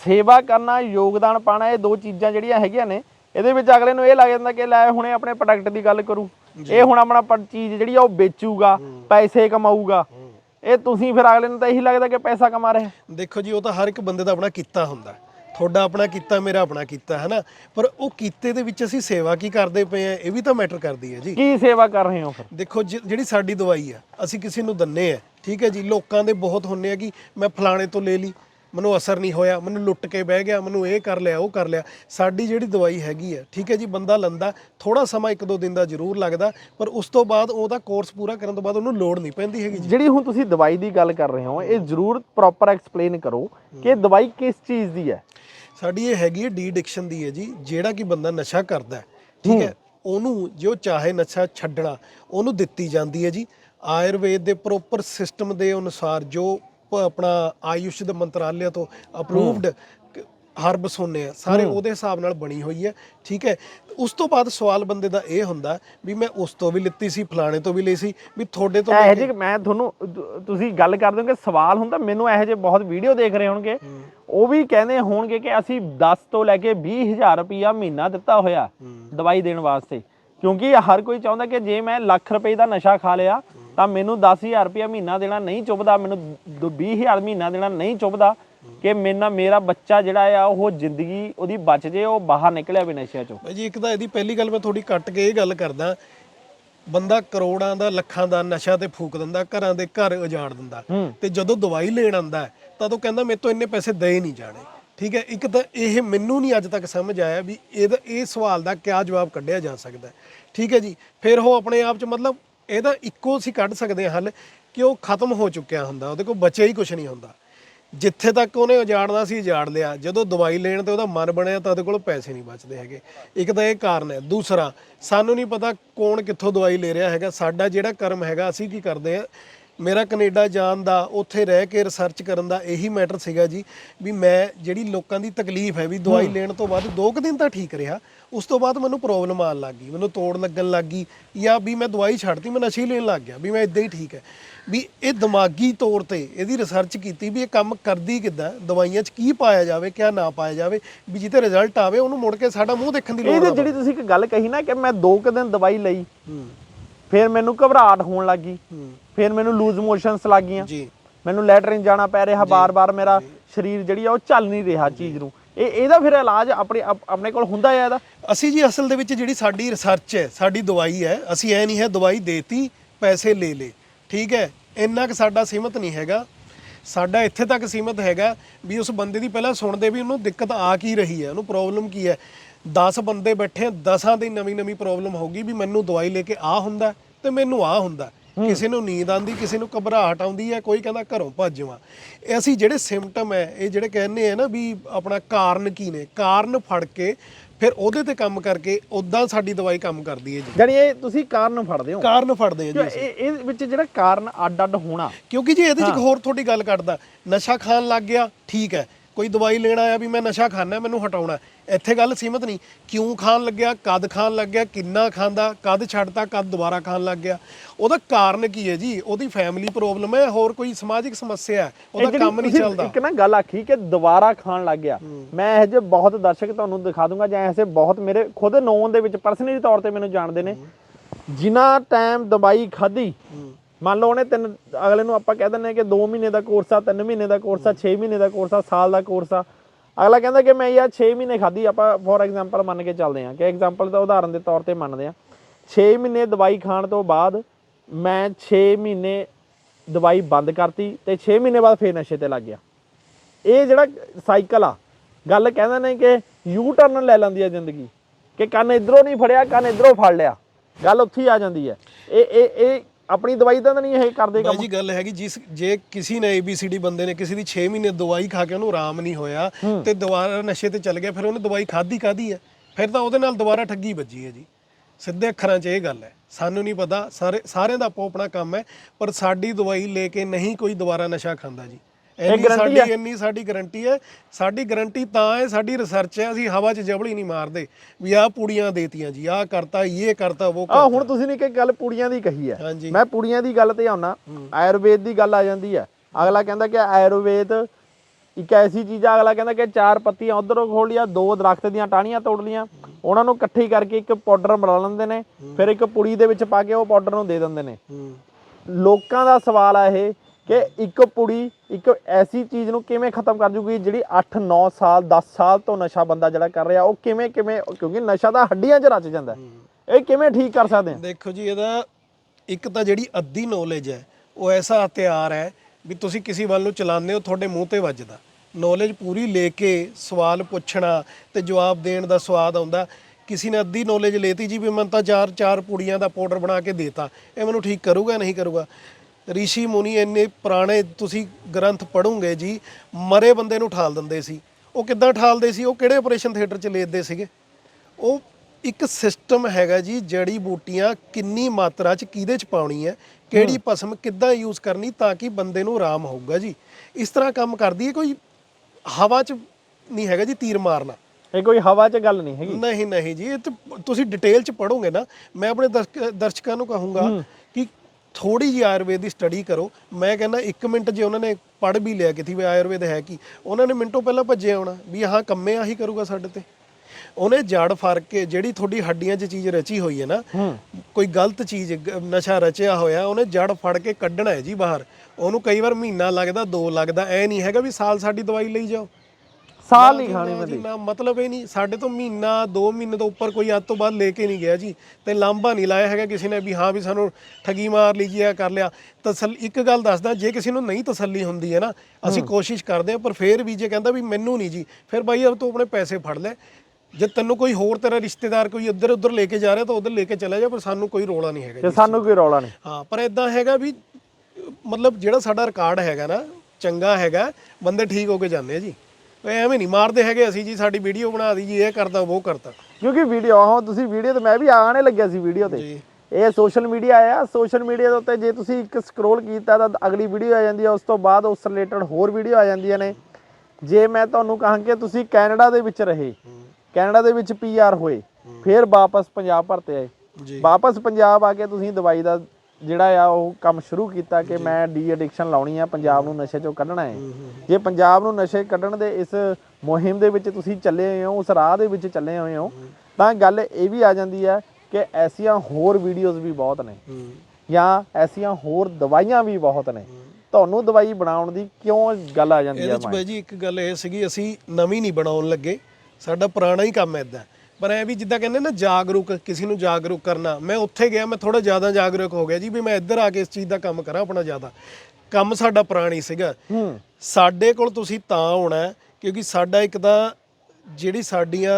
ਸੇਵਾ ਕਰਨਾ ਯੋਗਦਾਨ ਪਾਣਾ ਇਹ ਦੋ ਚੀਜ਼ਾਂ ਜਿਹੜੀਆਂ ਹੈਗੀਆਂ ਨੇ ਇਹਦੇ ਵਿੱਚ ਅਗਲੇ ਨੂੰ ਇਹ ਲੱਗ ਜਾਂਦਾ ਕਿ ਲੈ ਹੁਣੇ ਆਪਣੇ ਪ੍ਰੋਡਕਟ ਦੀ ਗੱਲ ਕਰੂ। ਇਹ ਹੁਣ ਆਪਣਾ ਚੀਜ਼ ਜਿਹੜੀ ਆ ਉਹ ਵੇਚੂਗਾ ਪੈਸੇ ਕਮਾਊਗਾ। ਇਹ ਤੁਸੀਂ ਫਿਰ ਅਗਲੇ ਨੂੰ ਤਾਂ ਇਹੀ ਲੱਗਦਾ ਕਿ ਪੈਸਾ ਕਮਾ ਰਿਹਾ। ਦੇਖੋ ਜੀ ਉਹ ਤਾਂ ਹਰ ਇੱਕ ਬੰਦੇ ਦਾ ਆਪਣਾ ਕੀਤਾ ਹੁੰਦਾ। ਤੁਹਾਡਾ ਆਪਣਾ ਕੀਤਾ ਮੇਰਾ ਆਪਣਾ ਕੀਤਾ ਹੈ ਨਾ ਪਰ ਉਹ ਕੀਤੇ ਦੇ ਵਿੱਚ ਅਸੀਂ ਸੇਵਾ ਕੀ ਕਰਦੇ ਪਏ ਆ ਇਹ ਵੀ ਤਾਂ ਮੈਟਰ ਕਰਦੀ ਹੈ ਜੀ। ਕੀ ਸੇਵਾ ਕਰ ਰਹੇ ਹੋ ਫਿਰ? ਦੇਖੋ ਜਿ- ਜਿਹੜੀ ਸਾਡੀ ਦਵਾਈ ਆ ਅਸੀਂ ਕਿਸੇ ਨੂੰ ਦੰਨੇ ਆ ਠੀਕ ਹੈ ਜੀ? ਲੋਕਾਂ ਦੇ ਬਹੁਤ ਹੁੰਨੇ ਆ ਕਿ ਮੈਂ ਫਲਾਣੇ ਤੋਂ ਲੈ ਲਈ ਮੈਨੂੰ ਅਸਰ ਨਹੀਂ ਹੋਇਆ ਮੈਨੂੰ ਲੁੱਟ ਕੇ ਬਹਿ ਗਿਆ ਮੈਨੂੰ ਇਹ ਕਰ ਲਿਆ ਉਹ ਕਰ ਲਿਆ। ਸਾਡੀ ਜਿਹੜੀ ਦਵਾਈ ਹੈਗੀ ਆ ਠੀਕ ਹੈ ਜੀ ਬੰਦਾ ਲੰਦਾ ਥੋੜਾ ਸਮਾਂ ਇੱਕ ਦੋ ਦਿਨ ਦਾ ਜ਼ਰੂਰ ਲੱਗਦਾ ਪਰ ਉਸ ਤੋਂ ਬਾਅਦ ਉਹਦਾ ਕੋਰਸ ਪੂਰਾ ਕਰਨ ਤੋਂ ਬਾਅਦ ਉਹਨੂੰ ਲੋੜ ਨਹੀਂ ਪੈਂਦੀ ਹੈਗੀ ਜੀ। ਜਿਹੜੀ ਹੁਣ ਤੁਸੀਂ ਦਵਾਈ ਦੀ ਗੱਲ ਕਰ ਰਹੇ ਹੋ ਇਹ ਜ਼ਰੂਰ ਪ੍ਰੋਪਰ ਐਕਸਪਲੇਨ ਕਰੋ ਕਿ ਦਵਾਈ ਕਿਸ ਚੀਜ਼ ਦੀ ਹੈ। ਸਾਡੀ ਇਹ ਹੈਗੀ ਹੈ ਡੀ ਐਡਿਕਸ਼ਨ ਦੀ ਹੈ ਜੀ ਜਿਹੜਾ ਕਿ ਬੰਦਾ ਨਸ਼ਾ ਕਰਦਾ ਹੈ ਠੀਕ ਹੈ। ਉਹਨੂੰ ਜੋ ਚਾਹੇ ਨਸ਼ਾ ਛੱਡਣਾ ਉਹਨੂੰ ਦਿੱਤੀ ਜਾਂਦੀ ਹੈ ਜੀ। ਆਯੁਰਵੇਦ ਦੇ ਪ੍ਰੋਪਰ ਸਿਸਟਮ ਦੇ ਅਨੁਸਾਰ ਜੋ ਆਪਣਾ ਆਯੁਸ਼ ਦੇ ਮੰਤਰਾਲੇ ਤੋਂ ਅਪਰੂਵਡ ਹਰਬਸ ਹੁੰਨੇ ਆ। ਸਾਰੇ ਉਹਦੇ ਹਿਸਾਬ ਨਾਲ ਬਣੀ ਹੋਈ ਹੈ ਠੀਕ ਹੈ? ਉਸ ਤੋਂ ਬਾਅਦ ਸਵਾਲ ਬੰਦੇ ਦਾ ਇਹ ਹੁੰਦਾ ਵੀ ਮੈਂ ਉਸ ਤੋਂ ਵੀ ਲਿੱਤੀ ਸੀ ਫਲਾਣੇ ਤੋਂ ਵੀ ਲਈ ਸੀ ਵੀ ਤੁਹਾਡੇ ਤੋਂ ਇਹੋ ਜਿਹੇ ਮੈਂ ਤੁਹਾਨੂੰ ਤੁਸੀਂ ਗੱਲ ਕਰਦੇ ਹੋ ਕਿ ਸਵਾਲ ਹੁੰਦਾ ਮੈਨੂੰ ਇਹੋ ਜਿਹੇ ਬਹੁਤ ਵੀਡੀਓ ਦੇਖ ਰਹੇ ਹੋਣਗੇ। ਉਹ ਵੀ ਕਹਿੰਦੇ ਹੋਣਗੇ ਕਿ ਅਸੀਂ 10 ਤੋਂ ਲੈ ਕੇ 20000 ਰੁਪਇਆ ਮਹੀਨਾ ਦਿੱਤਾ ਹੋਇਆ ਦਵਾਈ ਦੇਣ ਵਾਸਤੇ। ਕਿਉਂਕਿ ਹਰ ਕੋਈ ਚਾਹੁੰਦਾ ਕਿ ਜੇ ਮੈਂ ਲੱਖ ਰੁਪਏ ਦਾ ਨਸ਼ਾ ਖਾ ਲਿਆ ਤਾਂ ਮੈਨੂੰ 10000 ਰੁਪਇਆ ਮਹੀਨਾ ਦੇਣਾ ਨਹੀਂ ਚੁੱਭਦਾ ਮੈਨੂੰ ਦ- 20000 ਮਹੀਨਾ ਦੇਣਾ ਨਹੀਂ ਚੁੱਭਦਾ ਕਿ ਮੇਨਾ ਮੇਰਾ ਬੱਚਾ ਜਿਹੜਾ ਆ ਉਹ ਜ਼ਿੰਦਗੀ ਉਹਦੀ ਬਚ ਜੇ ਉਹ ਬਾਹਰ ਨਿਕਲਿਆ ਵੀ ਨਸ਼ਿਆਂ ਚੋਂ ਭਾਈ ਜੀ ਇੱਕ ਤਾਂ ਇਹਦੀ ਪਹਿਲੀ ਗੱਲ ਮੈਂ ਥੋੜੀ ਕੱਟ ਕੇ ਇਹ ਗੱਲ ਕਰਦਾ ਬੰਦਾ ਕਰੋੜਾਂ ਦਾ ਲੱਖਾਂ ਦਾ ਨਸ਼ਾ ਤੇ ਫੂਕ ਦਿੰਦਾ ਘਰਾਂ ਦੇ ਘਰ ਉਜਾੜ ਦਿੰਦਾ। ਤੇ ਜਦੋਂ ਦਵਾਈ ਲੈਣ ਆਂਦਾ ਤਾਂ ਉਹ ਕਹਿੰਦਾ ਮੇਰੇ ਤੋਂ ਇੰਨੇ ਪੈਸੇ ਦੇ ਨਹੀਂ ਜਾਣੇ ਠੀਕ ਹੈ ਇੱਕ ਤਾਂ ਇਹ ਮੈਨੂੰ ਨਹੀਂ ਅੱਜ ਤੱਕ ਸਮਝ ਆਇਆ ਵੀ ਇਹਦਾ ਇਹ ਸਵਾਲ ਦਾ ਕਿਆ ਜਵਾਬ ਕੱਢਿਆ ਜਾ ਸਕਦਾ। ਠੀਕ ਹੈ ਜੀ ਫਿਰ ਉਹ ਆਪਣੇ ਆਪ ਚ ਮਤਲਬ ਇਹਦਾ ਇੱਕੋ ਅਸੀਂ ਕੱਢ ਸਕਦੇ ਹਾਂ ਹੱਲ ਕਿ ਉਹ ਖਤਮ ਹੋ ਚੁੱਕਿਆ ਹੁੰਦਾ, ਉਹਦੇ ਕੋਲ ਬਚਿਆ ਹੀ ਕੁਝ ਨਹੀਂ ਹੁੰਦਾ। ਜਿੱਥੇ ਤੱਕ ਉਹਨੇ ਉਜਾੜਨਾ ਸੀ, ਉਜਾੜ ਲਿਆ। ਜਦੋਂ ਦਵਾਈ ਲੈਣ ਤੇ ਉਹਦਾ ਮਨ ਬਣਿਆ ਤਾਂ ਉਹਦੇ ਕੋਲ ਪੈਸੇ ਨਹੀਂ ਬਚਦੇ ਹੈਗੇ। ਇੱਕ ਤਾਂ ਇਹ ਕਾਰਨ ਹੈ। ਦੂਸਰਾ, ਸਾਨੂੰ ਨਹੀਂ ਪਤਾ ਕੌਣ ਕਿੱਥੋਂ ਦਵਾਈ ਲੈ ਰਿਹਾ ਹੈਗਾ। ਸਾਡਾ ਜਿਹੜਾ ਕਰਮ ਹੈਗਾ, ਅਸੀਂ ਕੀ ਕਰਦੇ ਆ ਮੇਰਾ ਕੈਨੇਡਾ ਜਾਣ ਦਾ ਉੱਥੇ ਰਹਿ ਕੇ ਰਿਸਰਚ ਕਰਨ ਦਾ ਇਹੀ ਮੈਟਰ ਸੀਗਾ ਜੀ ਵੀ ਮੈਂ ਜਿਹੜੀ ਲੋਕਾਂ ਦੀ ਤਕਲੀਫ ਹੈ ਵੀ ਦਵਾਈ ਲੈਣ ਤੋਂ ਬਾਅਦ ਦੋ ਕੁ ਦਿਨ ਤਾਂ ਠੀਕ ਰਿਹਾ ਉਸ ਤੋਂ ਬਾਅਦ ਮੈਨੂੰ ਪ੍ਰੋਬਲਮ ਆਉਣ ਲੱਗ ਗਈ ਮੈਨੂੰ ਤੋੜ ਲੱਗਣ ਲੱਗ ਗਈ ਜਾਂ ਵੀ ਮੈਂ ਦਵਾਈ ਛੱਡਤੀ ਮੈਂ ਨਸ਼ੇ ਲੈਣ ਲੱਗ ਗਿਆ ਵੀ ਮੈਂ ਇਦਾਂ ਹੀ ਠੀਕ ਹੈ। ਵੀ ਇਹ ਦਿਮਾਗੀ ਤੌਰ ਤੇ ਇਹਦੀ ਰਿਸਰਚ ਕੀਤੀ ਵੀ ਇਹ ਕੰਮ ਕਰਦੀ ਕਿੱਦਾਂ ਦਵਾਈਆਂ 'ਚ ਕੀ ਪਾਇਆ ਜਾਵੇ ਕਿਆ ਨਾ ਪਾਇਆ ਜਾਵੇ ਵੀ ਜਿੱਤੇ ਰਿਜ਼ਲਟ ਆਵੇ ਉਹਨੂੰ ਮੁੜ ਕੇ ਸਾਡਾ ਮੂੰਹ ਦੇਖਣ ਦੀ ਲੋੜ ਇਹਦੇ ਨਾ ਜਿਹੜੀ ਤੁਸੀਂ ਇੱਕ ਗੱਲ ਕਹੀ ਨਾ ਕਿ ਮੈਂ ਦੋ ਕੁ ਦਿਨ ਦਵਾਈ ਲਈ ਹੂੰ। ਫਿਰ ਮੈਨੂੰ ਘਬਰਾਹਟ ਹੋਣ ਲੱਗੀ ਫਿਰ ਮੈਨੂੰ ਲੂਜ਼ ਮੋਸ਼ਨਸ ਲੱਗ ਗਈਆਂ। ਜੀ। ਮੈਨੂੰ ਲੈਟਰਿਨ ਜਾਣਾ ਪੈ ਰਿਹਾ ਬਾਰ-ਬਾਰ ਮੇਰਾ ਸਰੀਰ ਜਿਹੜੀ ਆ ਉਹ ਚੱਲ ਨਹੀਂ ਰਿਹਾ ਚੀਜ਼ ਨੂੰ। ਇਹ ਇਹਦਾ ਫਿਰ ਇਲਾਜ ਆਪਣੇ ਆਪ- ਆਪਣੇ ਕੋਲ ਹੁੰਦਾ ਹੈ ਇਹਦਾ? ਅਸੀਂ ਜੀ ਅਸਲ ਦੇ ਵਿੱਚ ਜਿਹੜੀ ਸਾਡੀ ਰਿਸਰਚ ਹੈ ਸਾਡੀ ਦਵਾਈ ਹੈ ਅਸੀਂ ਐ ਨਹੀਂ ਹੈ ਦਵਾਈ ਦੇਤੀ ਪੈਸੇ ਲੈ ਲੇ ਠੀਕ ਹੈ? ਇੰਨਾ ਕਿ ਸਾਡਾ ਸੀਮਤ ਨਹੀਂ ਹੈਗਾ। ਸਾਡਾ ਇੱਥੇ ਤੱਕ ਸੀਮਤ ਹੈਗਾ ਵੀ ਉਸ ਬੰਦੇ ਦੀ ਪਹਿਲਾਂ ਸੁਣਦੇ ਵੀ ਉਹਨੂੰ ਦਿੱਕਤ ਆ ਕੀ ਰਹੀ ਹੈ ਉਹਨੂੰ ਪ੍ਰੋਬਲਮ ਕੀ ਹੈ। 10 ਬੰਦੇ ਬੈਠੇ ਆ 10ਾਂ ਦੀ ਨਵੀਂ ਨਵੀਂ ਪ੍ਰੋਬਲਮ ਹੋਗੀ ਵੀ ਮੈਨੂੰ ਦਵਾਈ ਲੈ ਕੇ ਆ ਹੁੰਦਾ ਤੇ ਮੈਨੂੰ ਆ ਹੁੰਦਾ ਕਿਸੇ ਨੂੰ ਨੀਂਦ ਆਂਦੀ ਕਿਸੇ ਨੂੰ ਘਬਰਾਹਟ ਆਉਂਦੀ ਹੈ ਕੋਈ ਕਹਿੰਦਾ ਘਰੋਂ ਭੱਜ ਜਾਵਾਂ। ਇਹ ਅਸੀਂ ਜਿਹੜੇ ਸਿੰਪਟਮ ਹੈ ਇਹ ਜਿਹੜੇ ਕਹਿੰਦੇ ਆ ਨਾ ਵੀ ਆਪਣਾ ਕਾਰਨ ਕੀ ਨੇ ਕਾਰਨ ਫੜ ਕੇ ਫਿਰ ਉਹਦੇ ਤੇ ਕੰਮ ਕਰਕੇ ਉਦਾਂ ਸਾਡੀ ਦਵਾਈ ਕੰਮ ਕਰਦੀ ਹੈ ਜੀ। ਜਾਣੀ ਇਹ ਤੁਸੀਂ ਕਾਰਨ ਫੜਦੇ ਹੋ। ਕਾਰਨ ਫੜਦੇ ਆ ਜੀ ਇਹ ਇਹ ਵਿੱਚ ਜਿਹੜਾ ਕਾਰਨ ਅੱਡ-ਅੱਡ ਹੋਣਾ। ਕਿਉਂਕਿ ਜੀ ਇਹਦੇ ਚ ਇੱਕ ਹੋਰ ਤੁਹਾਡੀ ਗੱਲ ਕੱਢਦਾ ਨਸ਼ਾ ਖਾਣ ਲੱਗ ਗਿਆ ਠੀਕ ਹੈ। ਕੋਈ ਦਵਾਈ ਲੈਣ ਆਇਆ ਵੀ ਮੈਂ ਨਸ਼ਾ ਖਾਣਾ ਮੈਨੂੰ ਹਟਾਉਣਾ। ਹੈ। ਇੱਥੇ ਗੱਲ ਸੀਮਤ ਨਹੀਂ। ਕਿਉਂ ਖਾਣ ਲੱਗਿਆ ਕਦ ਖਾਣ ਲੱਗਿਆ ਕਿੰਨਾ ਖਾਂਦਾ ਕਦ ਛੱਡਤਾ ਕਦ ਦੁਬਾਰਾ ਖਾਣ ਲੱਗ ਗਿਆ। ਉਹਦਾ ਕਾਰਨ ਕੀ ਹੈ ਜੀ? ਉਹਦੀ ਫੈਮਿਲੀ ਪ੍ਰੋਬਲਮ ਹੈ ਹੋਰ ਕੋਈ ਸਮਾਜਿਕ ਸਮੱਸਿਆ ਹੈ? ਉਹਦਾ ਕੰਮ ਨਹੀਂ ਚੱਲਦਾ। ਇੱਕ ਨਾ ਗੱਲ ਆਖੀ ਕਿ ਦੁਬਾਰਾ ਖਾਣ ਲੱਗ ਗਿਆ। ਮੈਂ ਇਹ ਜਿਹੇ ਬਹੁਤ ਦਰਸ਼ਕ ਤੁਹਾਨੂੰ ਦਿਖਾ ਦੂੰਗਾ ਜਾਂ ਐਸੇ ਬਹੁਤ ਮੇਰੇ ਖੁਦ ਨੋਨ ਦੇ ਵਿੱਚ ਪਰਸਨਲੀ ਤੌਰ ਤੇ ਮੈਨੂੰ ਜਾਣਦੇ ਨੇ। ਜਿਨ੍ਹਾਂ ਟਾਈਮ ਦਵਾਈ ਖਾਧੀ ਮੰਨ ਲਓ ਉਹਨੇ ਤਿੰਨ ਅਗਲੇ ਨੂੰ ਆਪਾਂ ਕਹਿ ਦਿੰਦੇ ਹਾਂ ਕਿ 2 ਮਹੀਨੇ ਦਾ ਕੋਰਸ ਆ 3 ਮਹੀਨੇ ਦਾ ਕੋਰਸ ਆ 6 ਮਹੀਨੇ ਦਾ ਕੋਰਸ ਆ ਸਾਲ ਦਾ ਕੋਰਸ ਆ। ਅਗਲਾ ਕਹਿੰਦਾ ਕਿ ਮੈਂ ਯਾਰ 6 ਮਹੀਨੇ ਖਾਧੀ, ਆਪਾਂ ਫੋਰ ਐਗਜ਼ਾਮਪਲ ਮੰਨ ਕੇ ਚੱਲਦੇ ਹਾਂ ਕਿ ਐਗਜ਼ਾਮਪਲ ਦਾ ਉਦਾਹਰਨ ਦੇ ਤੌਰ ਤੇ ਮੰਨਦੇ ਹਾਂ। 6 ਮਹੀਨੇ ਦਵਾਈ ਖਾਣ ਤੋਂ ਬਾਅਦ ਮੈਂ 6 ਮਹੀਨੇ ਦਵਾਈ ਬੰਦ ਕਰਤੀ ਤੇ 6 ਮਹੀਨੇ ਬਾਅਦ ਫੇਰ ਨਸ਼ੇ ਤੇ ਲੱਗ ਗਿਆ। ਇਹ ਜਿਹੜਾ ਸਾਈਕਲ ਆ, ਗੱਲ ਕਹਿੰਦੇ ਨੇ ਕਿ ਯੂ ਟਰਨ ਲੈ ਲੈਂਦੀ ਹੈ ਜ਼ਿੰਦਗੀ। ਕਿ ਕੰਨ ਇਧਰੋਂ ਨਹੀਂ ਫੜਿਆ, ਕੰਨ ਇਧਰੋਂ ਫੜ ਲਿਆ। ਗੱਲ ਉੱਥੇ ਹੀ ਆ ਜਾਂਦੀ ਹੈ। ਇਹ ਇਹ ਇਹ ਆਪਣੀ ਦਵਾਈ ਤਾਂ ਨਹੀਂ ਇਹ ਕਰਦੇ ਬਾਈ ਕੰਮ। ਜੀ ਗੱਲ ਹੈਗੀ ਜਿਸ ਜੇ ਕਿਸੇ ਨੇ ABCD ਬੰਦੇ ਨੇ ਕਿਸੇ ਦੀ 6 ਮਹੀਨੇ ਦਵਾਈ ਖਾ ਕੇ ਉਹਨੂੰ ਆਰਾਮ ਨਹੀਂ ਹੋਇਆ ਤੇ ਦੁਬਾਰਾ ਨਸ਼ੇ ਤੇ ਚੱਲ ਗਿਆ ਫਿਰ ਉਹਨੇ ਦਵਾਈ ਖਾਧੀ ਕਾਦੀ ਹੈ? ਫਿਰ ਤਾਂ ਉਹਦੇ ਨਾਲ ਦੁਬਾਰਾ ਠੱਗੀ ਵੱਜੀ ਹੈ ਜੀ। ਸਿੱਧੇ ਅੱਖਰਾਂ 'ਚ ਇਹ ਗੱਲ ਹੈ। ਸਾਨੂੰ ਨਹੀਂ ਪਤਾ ਸਾਰੇ ਸਾਰਿਆਂ ਦਾ ਆਪੋ ਆਪਣਾ ਕੰਮ ਹੈ ਪਰ ਸਾਡੀ ਦਵਾਈ ਲੈ ਕੇ ਨਹੀਂ ਕੋਈ ਦੁਬਾਰਾ ਨਸ਼ਾ ਖਾਂਦਾ ਜੀ। ਇੰਨੀ guarantee ਸਾਡੀ? ਇੰਨੀ ਸਾਡੀ ਗਾਰੰਟੀ ਹੈ। ਸਾਡੀ ਗਾਰੰਟੀ ਤਾਂ ਹੈ ਸਾਡੀ ਰਿਸਰਚ ਹੈ ਅਸੀਂ ਹਵਾ 'ਚ ਜਬਲੀ ਨਹੀਂ ਮਾਰਦੇ। ਵੀ ਆਹ ਪੂੜੀਆਂ ਦੇਤੀਆਂ ਜੀ ਆਹ ਕਰਤਾ ਇਹ ਕਰਤਾ ਉਹ ਆ ਕਰਤਾ। ਹੁਣ ਤੁਸੀਂ ਨੇ ਇੱਕ ਗੱਲ ਪੁੜੀਆਂ ਦੀ ਕਹੀ ਹੈ। ਹਾਂਜੀ। ਮੈਂ ਪੁੜੀਆਂ ਦੀ ਗੱਲ ਤੇ ਆਉਣਾ ਆਯੁਰਵੇਦ ਦੀ ਗੱਲ ਆ ਜਾਂਦੀ ਹੈ। ਅਗਲਾ ਕਹਿੰਦਾ ਕਿ ਆਯੁਰਵੇਦ ਇੱਕ ਐਸੀ ਚੀਜ਼ ਆ ਅਗਲਾ ਕਹਿੰਦਾ ਕਿ ਚਾਰ ਪੱਤੀਆਂ ਉਧਰੋਂ ਖੋਲ ਲਿਆ ਦੋ ਦਰਖਤ ਦੀਆਂ ਟਾਹਣੀਆਂ ਤੋੜ ਲੀਆਂ। ਉਹਨਾਂ ਨੂੰ ਇਕੱਠੀ ਕਰਕੇ ਇੱਕ ਪਾਊਡਰ ਬਣਾ ਲੈਂਦੇ ਨੇ ਫਿਰ ਇੱਕ ਪੁੜੀ ਦੇ ਵਿੱਚ ਪਾ ਕੇ ਉਹ ਪਾਊਡਰ ਨੂੰ ਦੇ ਦਿੰਦੇ ਨੇ। ਹੂੰ। ਲੋਕਾਂ ਦਾ ਸਵਾਲ ਆ ਇਹ ਕਿ ਇੱਕ ਪੁੜੀ ਇੱਕ ਐਸੀ ਚੀਜ਼ ਨੂੰ ਕਿਵੇਂ ਖਤਮ ਕਰ ਜੂਗੀ ਜਿਹੜੀ 8 9 ਸਾਲ 10 ਸਾਲ ਤੋਂ ਨਸ਼ਾ ਬੰਦਾ ਜਿਹੜਾ ਕਰ ਰਿਹਾ ਉਹ ਕਿਵੇਂ ਕਿਵੇਂ ਕਿਉਂਕਿ ਨਸ਼ਾ ਤਾਂ ਹੱਡੀਆਂ 'ਚ ਰਚ ਜਾਂਦਾ। ਇਹ ਕਿਵੇਂ ਠੀਕ ਕਰ ਸਕਦੇ ਆ? ਦੇਖੋ ਜੀ ਇਹਦਾ ਇੱਕ ਤਾਂ ਜਿਹੜੀ ਅੱਧੀ ਨੌਲੇਜ ਹੈ ਉਹ ਐਸਾ ਹਥਿਆਰ ਹੈ ਵੀ ਤੁਸੀਂ ਕਿਸੇ ਵੱਲ ਨੂੰ ਚਲਾਉਂਦੇ ਹੋ ਤੁਹਾਡੇ ਮੂੰਹ ਤੇ ਵੱਜਦਾ। ਨੌਲੇਜ ਪੂਰੀ ਲੈ ਕੇ ਸਵਾਲ ਪੁੱਛਣਾ ਤੇ ਜਵਾਬ ਦੇਣ ਦਾ ਸਵਾਦ ਆਉਂਦਾ। ਕਿਸੇ ਨੇ ਅੱਧੀ ਨੌਲੇਜ ਲੈਤੀ ਜੀ ਵੀ ਮੈਂ ਤਾਂ ਚਾਰ ਚਾਰ ਪੂੜੀਆਂ ਦਾ ਪਾਊਡਰ ਬਣਾ ਕੇ ਦੇਤਾ ਇਹ ਮੈਨੂੰ ਠੀਕ ਕਰੂਗਾ ਨਹੀਂ ਕਰੂਗਾ? ਰਿਸ਼ੀ ਮੁਨੀ ਇੰਨੇ ਪੁਰਾਣੇ ਤੁਸੀਂ ਗ੍ਰੰਥ ਪੜੋਗੇ ਜੀ ਮਰੇ ਬੰਦੇ ਨੂੰ ਠਾਲ ਦਿੰਦੇ ਸੀ। ਉਹ ਕਿੱਦਾਂ ਠਾਲਦੇ ਸੀ? ਉਹ ਕਿਹੜੇ ਆਪਰੇਸ਼ਨ ਥੀਏਟਰ 'ਚ ਲੈਦੇ ਸੀਗੇ? ਉਹ ਇੱਕ ਸਿਸਟਮ ਹੈਗਾ ਜੀ ਜੜੀ ਬੂਟੀਆਂ ਕਿੰਨੀ ਮਾਤਰਾ 'ਚ ਕਿਹਦੇ 'ਚ ਪਾਉਣੀ ਹੈ ਕਿਹੜੀ ਪਸਮ ਕਿੱਦਾਂ ਯੂਜ਼ ਕਰਨੀ ਤਾਂ ਕਿ ਬੰਦੇ ਨੂੰ ਆਰਾਮ ਹੋਊਗਾ ਜੀ। ਇਸ ਤਰ੍ਹਾਂ ਕੰਮ ਕਰਦੀ ਹੈ ਕੋਈ ਹਵਾ 'ਚ ਨਹੀਂ ਹੈਗਾ ਜੀ ਤੀਰ ਮਾਰਨਾ। ਇਹ ਕੋਈ ਹਵਾ 'ਚ ਗੱਲ ਨਹੀਂ ਹੈਗੀ। ਨਹੀਂ ਨਹੀਂ ਜੀ ਇਹ ਤੁਸੀਂ ਡਿਟੇਲ 'ਚ ਪੜੋਗੇ ਨਾ ਮੈਂ ਆਪਣੇ ਦਰਸ਼ਕ- ਨੂੰ ਕਹੂੰਗਾ ਥੋੜੀ ਜਿਹੀ ਆਯੁਰਵੇਦ ਦੀ ਸਟੱਡੀ ਕਰੋ। ਮੈਂ ਕਹਿੰਦਾ 1 ਮਿੰਟ ਜੇ ਉਹਨਾਂ ਨੇ ਪੜ ਵੀ ਲਿਆ ਕਿਤੇ ਵੀ ਆਯੁਰਵੇਦ ਹੈ ਕੀ ਉਹਨਾਂ ਨੇ ਮਿੰਟੋ ਪਹਿਲਾਂ ਭੱਜੇ ਆਉਣਾ ਵੀ ਹਾਂ ਕੰਮੇ ਆਹੀ ਕਰੂਗਾ ਸਾਡੇ ਤੇ। ਉਹਨੇ ਜੜ ਫੜ ਕੇ ਜਿਹੜੀ ਤੁਹਾਡੀ ਹੱਡੀਆਂ 'ਚ ਚੀਜ਼ ਰਚੀ ਹੋਈ ਹੈ ਨਾ ਕੋਈ ਗਲਤ ਚੀਜ਼ ਨਸ਼ਾ ਰਚਿਆ ਹੋਇਆ ਉਹਨੇ ਜੜ ਫੜ ਕੇ ਕੱਢਣਾ ਹੈ ਜੀ ਬਾਹਰ। ਉਹਨੂੰ ਕਈ ਵਾਰ ਮਹੀਨਾ ਲੱਗਦਾ ਦੋ ਲੱਗਦਾ ਐ ਨਹੀਂ ਹੈਗਾ ਵੀ ਸਾਲ ਸਾਡੀ ਦਵਾਈ ਲਈ ਜਾਓ। ਸਾਲ ਨਹੀਂ ਖਾਣੀ ਪੈਂਦੀ ਨਾ ਮਤਲਬ ਇਹ ਨਹੀਂ ਸਾਡੇ ਤੋਂ ਮਹੀਨਾ 2 ਮਹੀਨੇ ਤੋਂ ਉੱਪਰ ਕੋਈ ਅੱਜ ਤੋਂ ਬਾਅਦ ਲੈ ਕੇ ਨਹੀਂ ਗਿਆ ਜੀ। ਤੇ ਲਾਂਭਾ ਨਹੀਂ ਲਾਇਆ ਹੈਗਾ ਕਿਸੇ ਨੇ ਵੀ ਹਾਂ ਵੀ ਸਾਨੂੰ ਠਗੀ ਮਾਰ ਲਈ ਜੀ ਆ ਕਰ ਲਿਆ। ਤਸੱਲੀ ਇੱਕ ਗੱਲ ਦੱਸਦਾ ਜੇ ਕਿਸੇ ਨੂੰ ਨਹੀਂ ਤਸੱਲੀ ਹੁੰਦੀ ਹੈ ਨਾ ਅਸੀਂ ਕੋਸ਼ਿਸ਼ ਕਰਦੇ ਹਾਂ ਪਰ ਫੇਰ ਵੀ ਜੇ ਕਹਿੰਦਾ ਵੀ ਮੈਨੂੰ ਨਹੀਂ ਜੀ ਫਿਰ ਬਾਈ ਅਬ ਤੂੰ ਆਪਣੇ ਪੈਸੇ ਫੜ ਲੈ। ਜੇ ਤੈਨੂੰ ਕੋਈ ਹੋਰ ਤੇਰਾ ਰਿਸ਼ਤੇਦਾਰ ਕੋਈ ਇੱਧਰ ਉੱਧਰ ਲੈ ਕੇ ਜਾ ਰਿਹਾ ਤਾਂ ਉਧਰ ਲੈ ਕੇ ਚਲਾ ਜਾ ਪਰ ਸਾਨੂੰ ਕੋਈ ਰੋਲਾ ਨਹੀਂ ਹੈਗਾ ਤੇ ਜੀ। ਸਾਨੂੰ ਕੋਈ ਰੌਲਾ ਨਹੀਂ। ਹਾਂ ਪਰ ਇਦਾਂ ਹੈਗਾ ਵੀ ਮਤਲਬ ਜਿਹੜਾ ਸਾਡਾ ਰਿਕਾਰਡ ਹੈਗਾ ਨਾ ਚੰਗਾ ਹੈਗਾ ਬੰਦੇ ਠੀਕ ਹੋ ਕੇ ਜਾਂਦੇ ਆ ਜੀ। ਐਵੇਂ ਨਹੀਂ ਮਾਰਦੇ ਹੈਗੇ ਅਸੀਂ ਜੀ ਸਾਡੀ ਵੀਡੀਓ ਬਣਾ ਦੀ ਜੀ ਇਹ ਕਰਤਾ ਉਹ ਕਰਤਾ ਕਿਉਂਕਿ ਵੀਡੀਓ ਆਹ ਤੁਸੀਂ ਵੀਡੀਓ ਤੇ ਮੈਂ ਵੀ ਆਣੇ ਲੱਗਿਆ ਸੀ ਵੀਡੀਓ ਤੇ। ਇਹ ਸੋਸ਼ਲ ਮੀਡੀਆ ਆ ਸੋਸ਼ਲ ਮੀਡੀਆ ਦੇ ਉੱਤੇ ਜੇ ਤੁਸੀਂ ਇੱਕ ਸਕਰੋਲ ਕੀਤਾ ਤਾਂ ਅਗਲੀ ਵੀਡੀਓ ਆ ਜਾਂਦੀ ਹੈ ਉਸ ਤੋਂ ਬਾਅਦ ਉਸ ਰਿਲੇਟਡ ਹੋਰ ਵੀਡੀਓ ਆ ਜਾਂਦੀਆਂ ਨੇ। ਜੇ ਮੈਂ ਤੁਹਾਨੂੰ ਕਹਾਂ ਕਿ ਤੁਸੀਂ ਕੈਨੇਡਾ ਦੇ ਵਿੱਚ ਰਹੇ ਕੈਨੇਡਾ ਦੇ ਵਿੱਚ ਪੀਆਰ ਹੋਏ ਫਿਰ ਵਾਪਸ ਪੰਜਾਬ ਭਰਤੇ ਆਏ। ਜੀ। ਵਾਪਸ ਪੰਜਾਬ ਆ ਕੇ ਤੁਸੀਂ ਦਵਾਈ ਦਾ ਜਿਹੜਾ ਆ ਉਹ ਕੰਮ ਸ਼ੁਰੂ ਕੀਤਾ ਕਿ ਮੈਂ ਡੀ ਐਡਿਕਸ਼ਨ ਲਾਉਣੀ ਆ ਪੰਜਾਬ ਨੂੰ ਨਸ਼ੇ ਚੋਂ ਕੱਢਣਾ ਹੈ। ਜੇ ਪੰਜਾਬ ਨੂੰ ਨਸ਼ੇ ਕੱਢਣ ਦੇ ਇਸ ਮੁਹਿੰਮ ਦੇ ਵਿੱਚ ਤੁਸੀਂ ਚੱਲੇ ਹੋਏ ਹੋ ਉਸ ਰਾਹ ਦੇ ਵਿੱਚ ਚੱਲੇ ਹੋਏ ਹੋ ਤਾਂ ਗੱਲ ਇਹ ਵੀ ਆ ਜਾਂਦੀ ਹੈ ਕਿ ਐਸੀਆਂ ਹੋਰ ਵੀਡੀਓਜ਼ ਵੀ ਬਹੁਤ ਨੇ। ਜਾਂ ਐਸੀਆਂ ਹੋਰ ਦਵਾਈਆਂ ਵੀ ਬਹੁਤ ਨੇ। ਤੁਹਾਨੂੰ ਦਵਾਈ ਬਣਾਉਣ ਦੀ ਕਿਉਂ ਗੱਲ ਆ ਜਾਂਦੀ ਇਹਦੇ ਹੈ ਬਾਈ ਜੀ ਇੱਕ ਗੱਲ ਇਹ ਸੀਗੀ ਅਸੀਂ ਨਵੀਂ ਨਹੀਂ ਬਣਾਉਣ ਲੱਗੇ। ਸਾਡਾ ਪੁਰਾਣਾ ਹੀ ਕੰਮ ਐਦਾਂ ਪਰ ਐ ਵੀ ਜਿੱਦਾਂ ਕਹਿੰਦੇ ਨਾ ਜਾਗਰੂਕ ਕਿਸੇ ਨੂੰ ਜਾਗਰੂਕ ਕਰਨਾ ਮੈਂ ਉੱਥੇ ਗਿਆ ਮੈਂ ਥੋੜਾ ਜ਼ਿਆਦਾ ਜਾਗਰੂਕ ਹੋ ਗਿਆ ਜੀ ਵੀ ਮੈਂ ਇੱਧਰ ਆ ਕੇ ਇਸ ਚੀਜ਼ ਦਾ ਕੰਮ ਕਰਾਂ ਆਪਣਾ ਜ਼ਿਆਦਾ। ਕੰਮ ਸਾਡਾ ਪੁਰਾਣੀ ਸੀਗਾ। ਹੂੰ। ਸਾਡੇ ਕੋਲ ਤੁਸੀਂ ਤਾਂ ਆਉਣਾ ਕਿਉਂਕਿ ਸਾਡਾ ਇੱਕ ਤਾਂ ਜਿਹੜੀ ਸਾਡੀਆਂ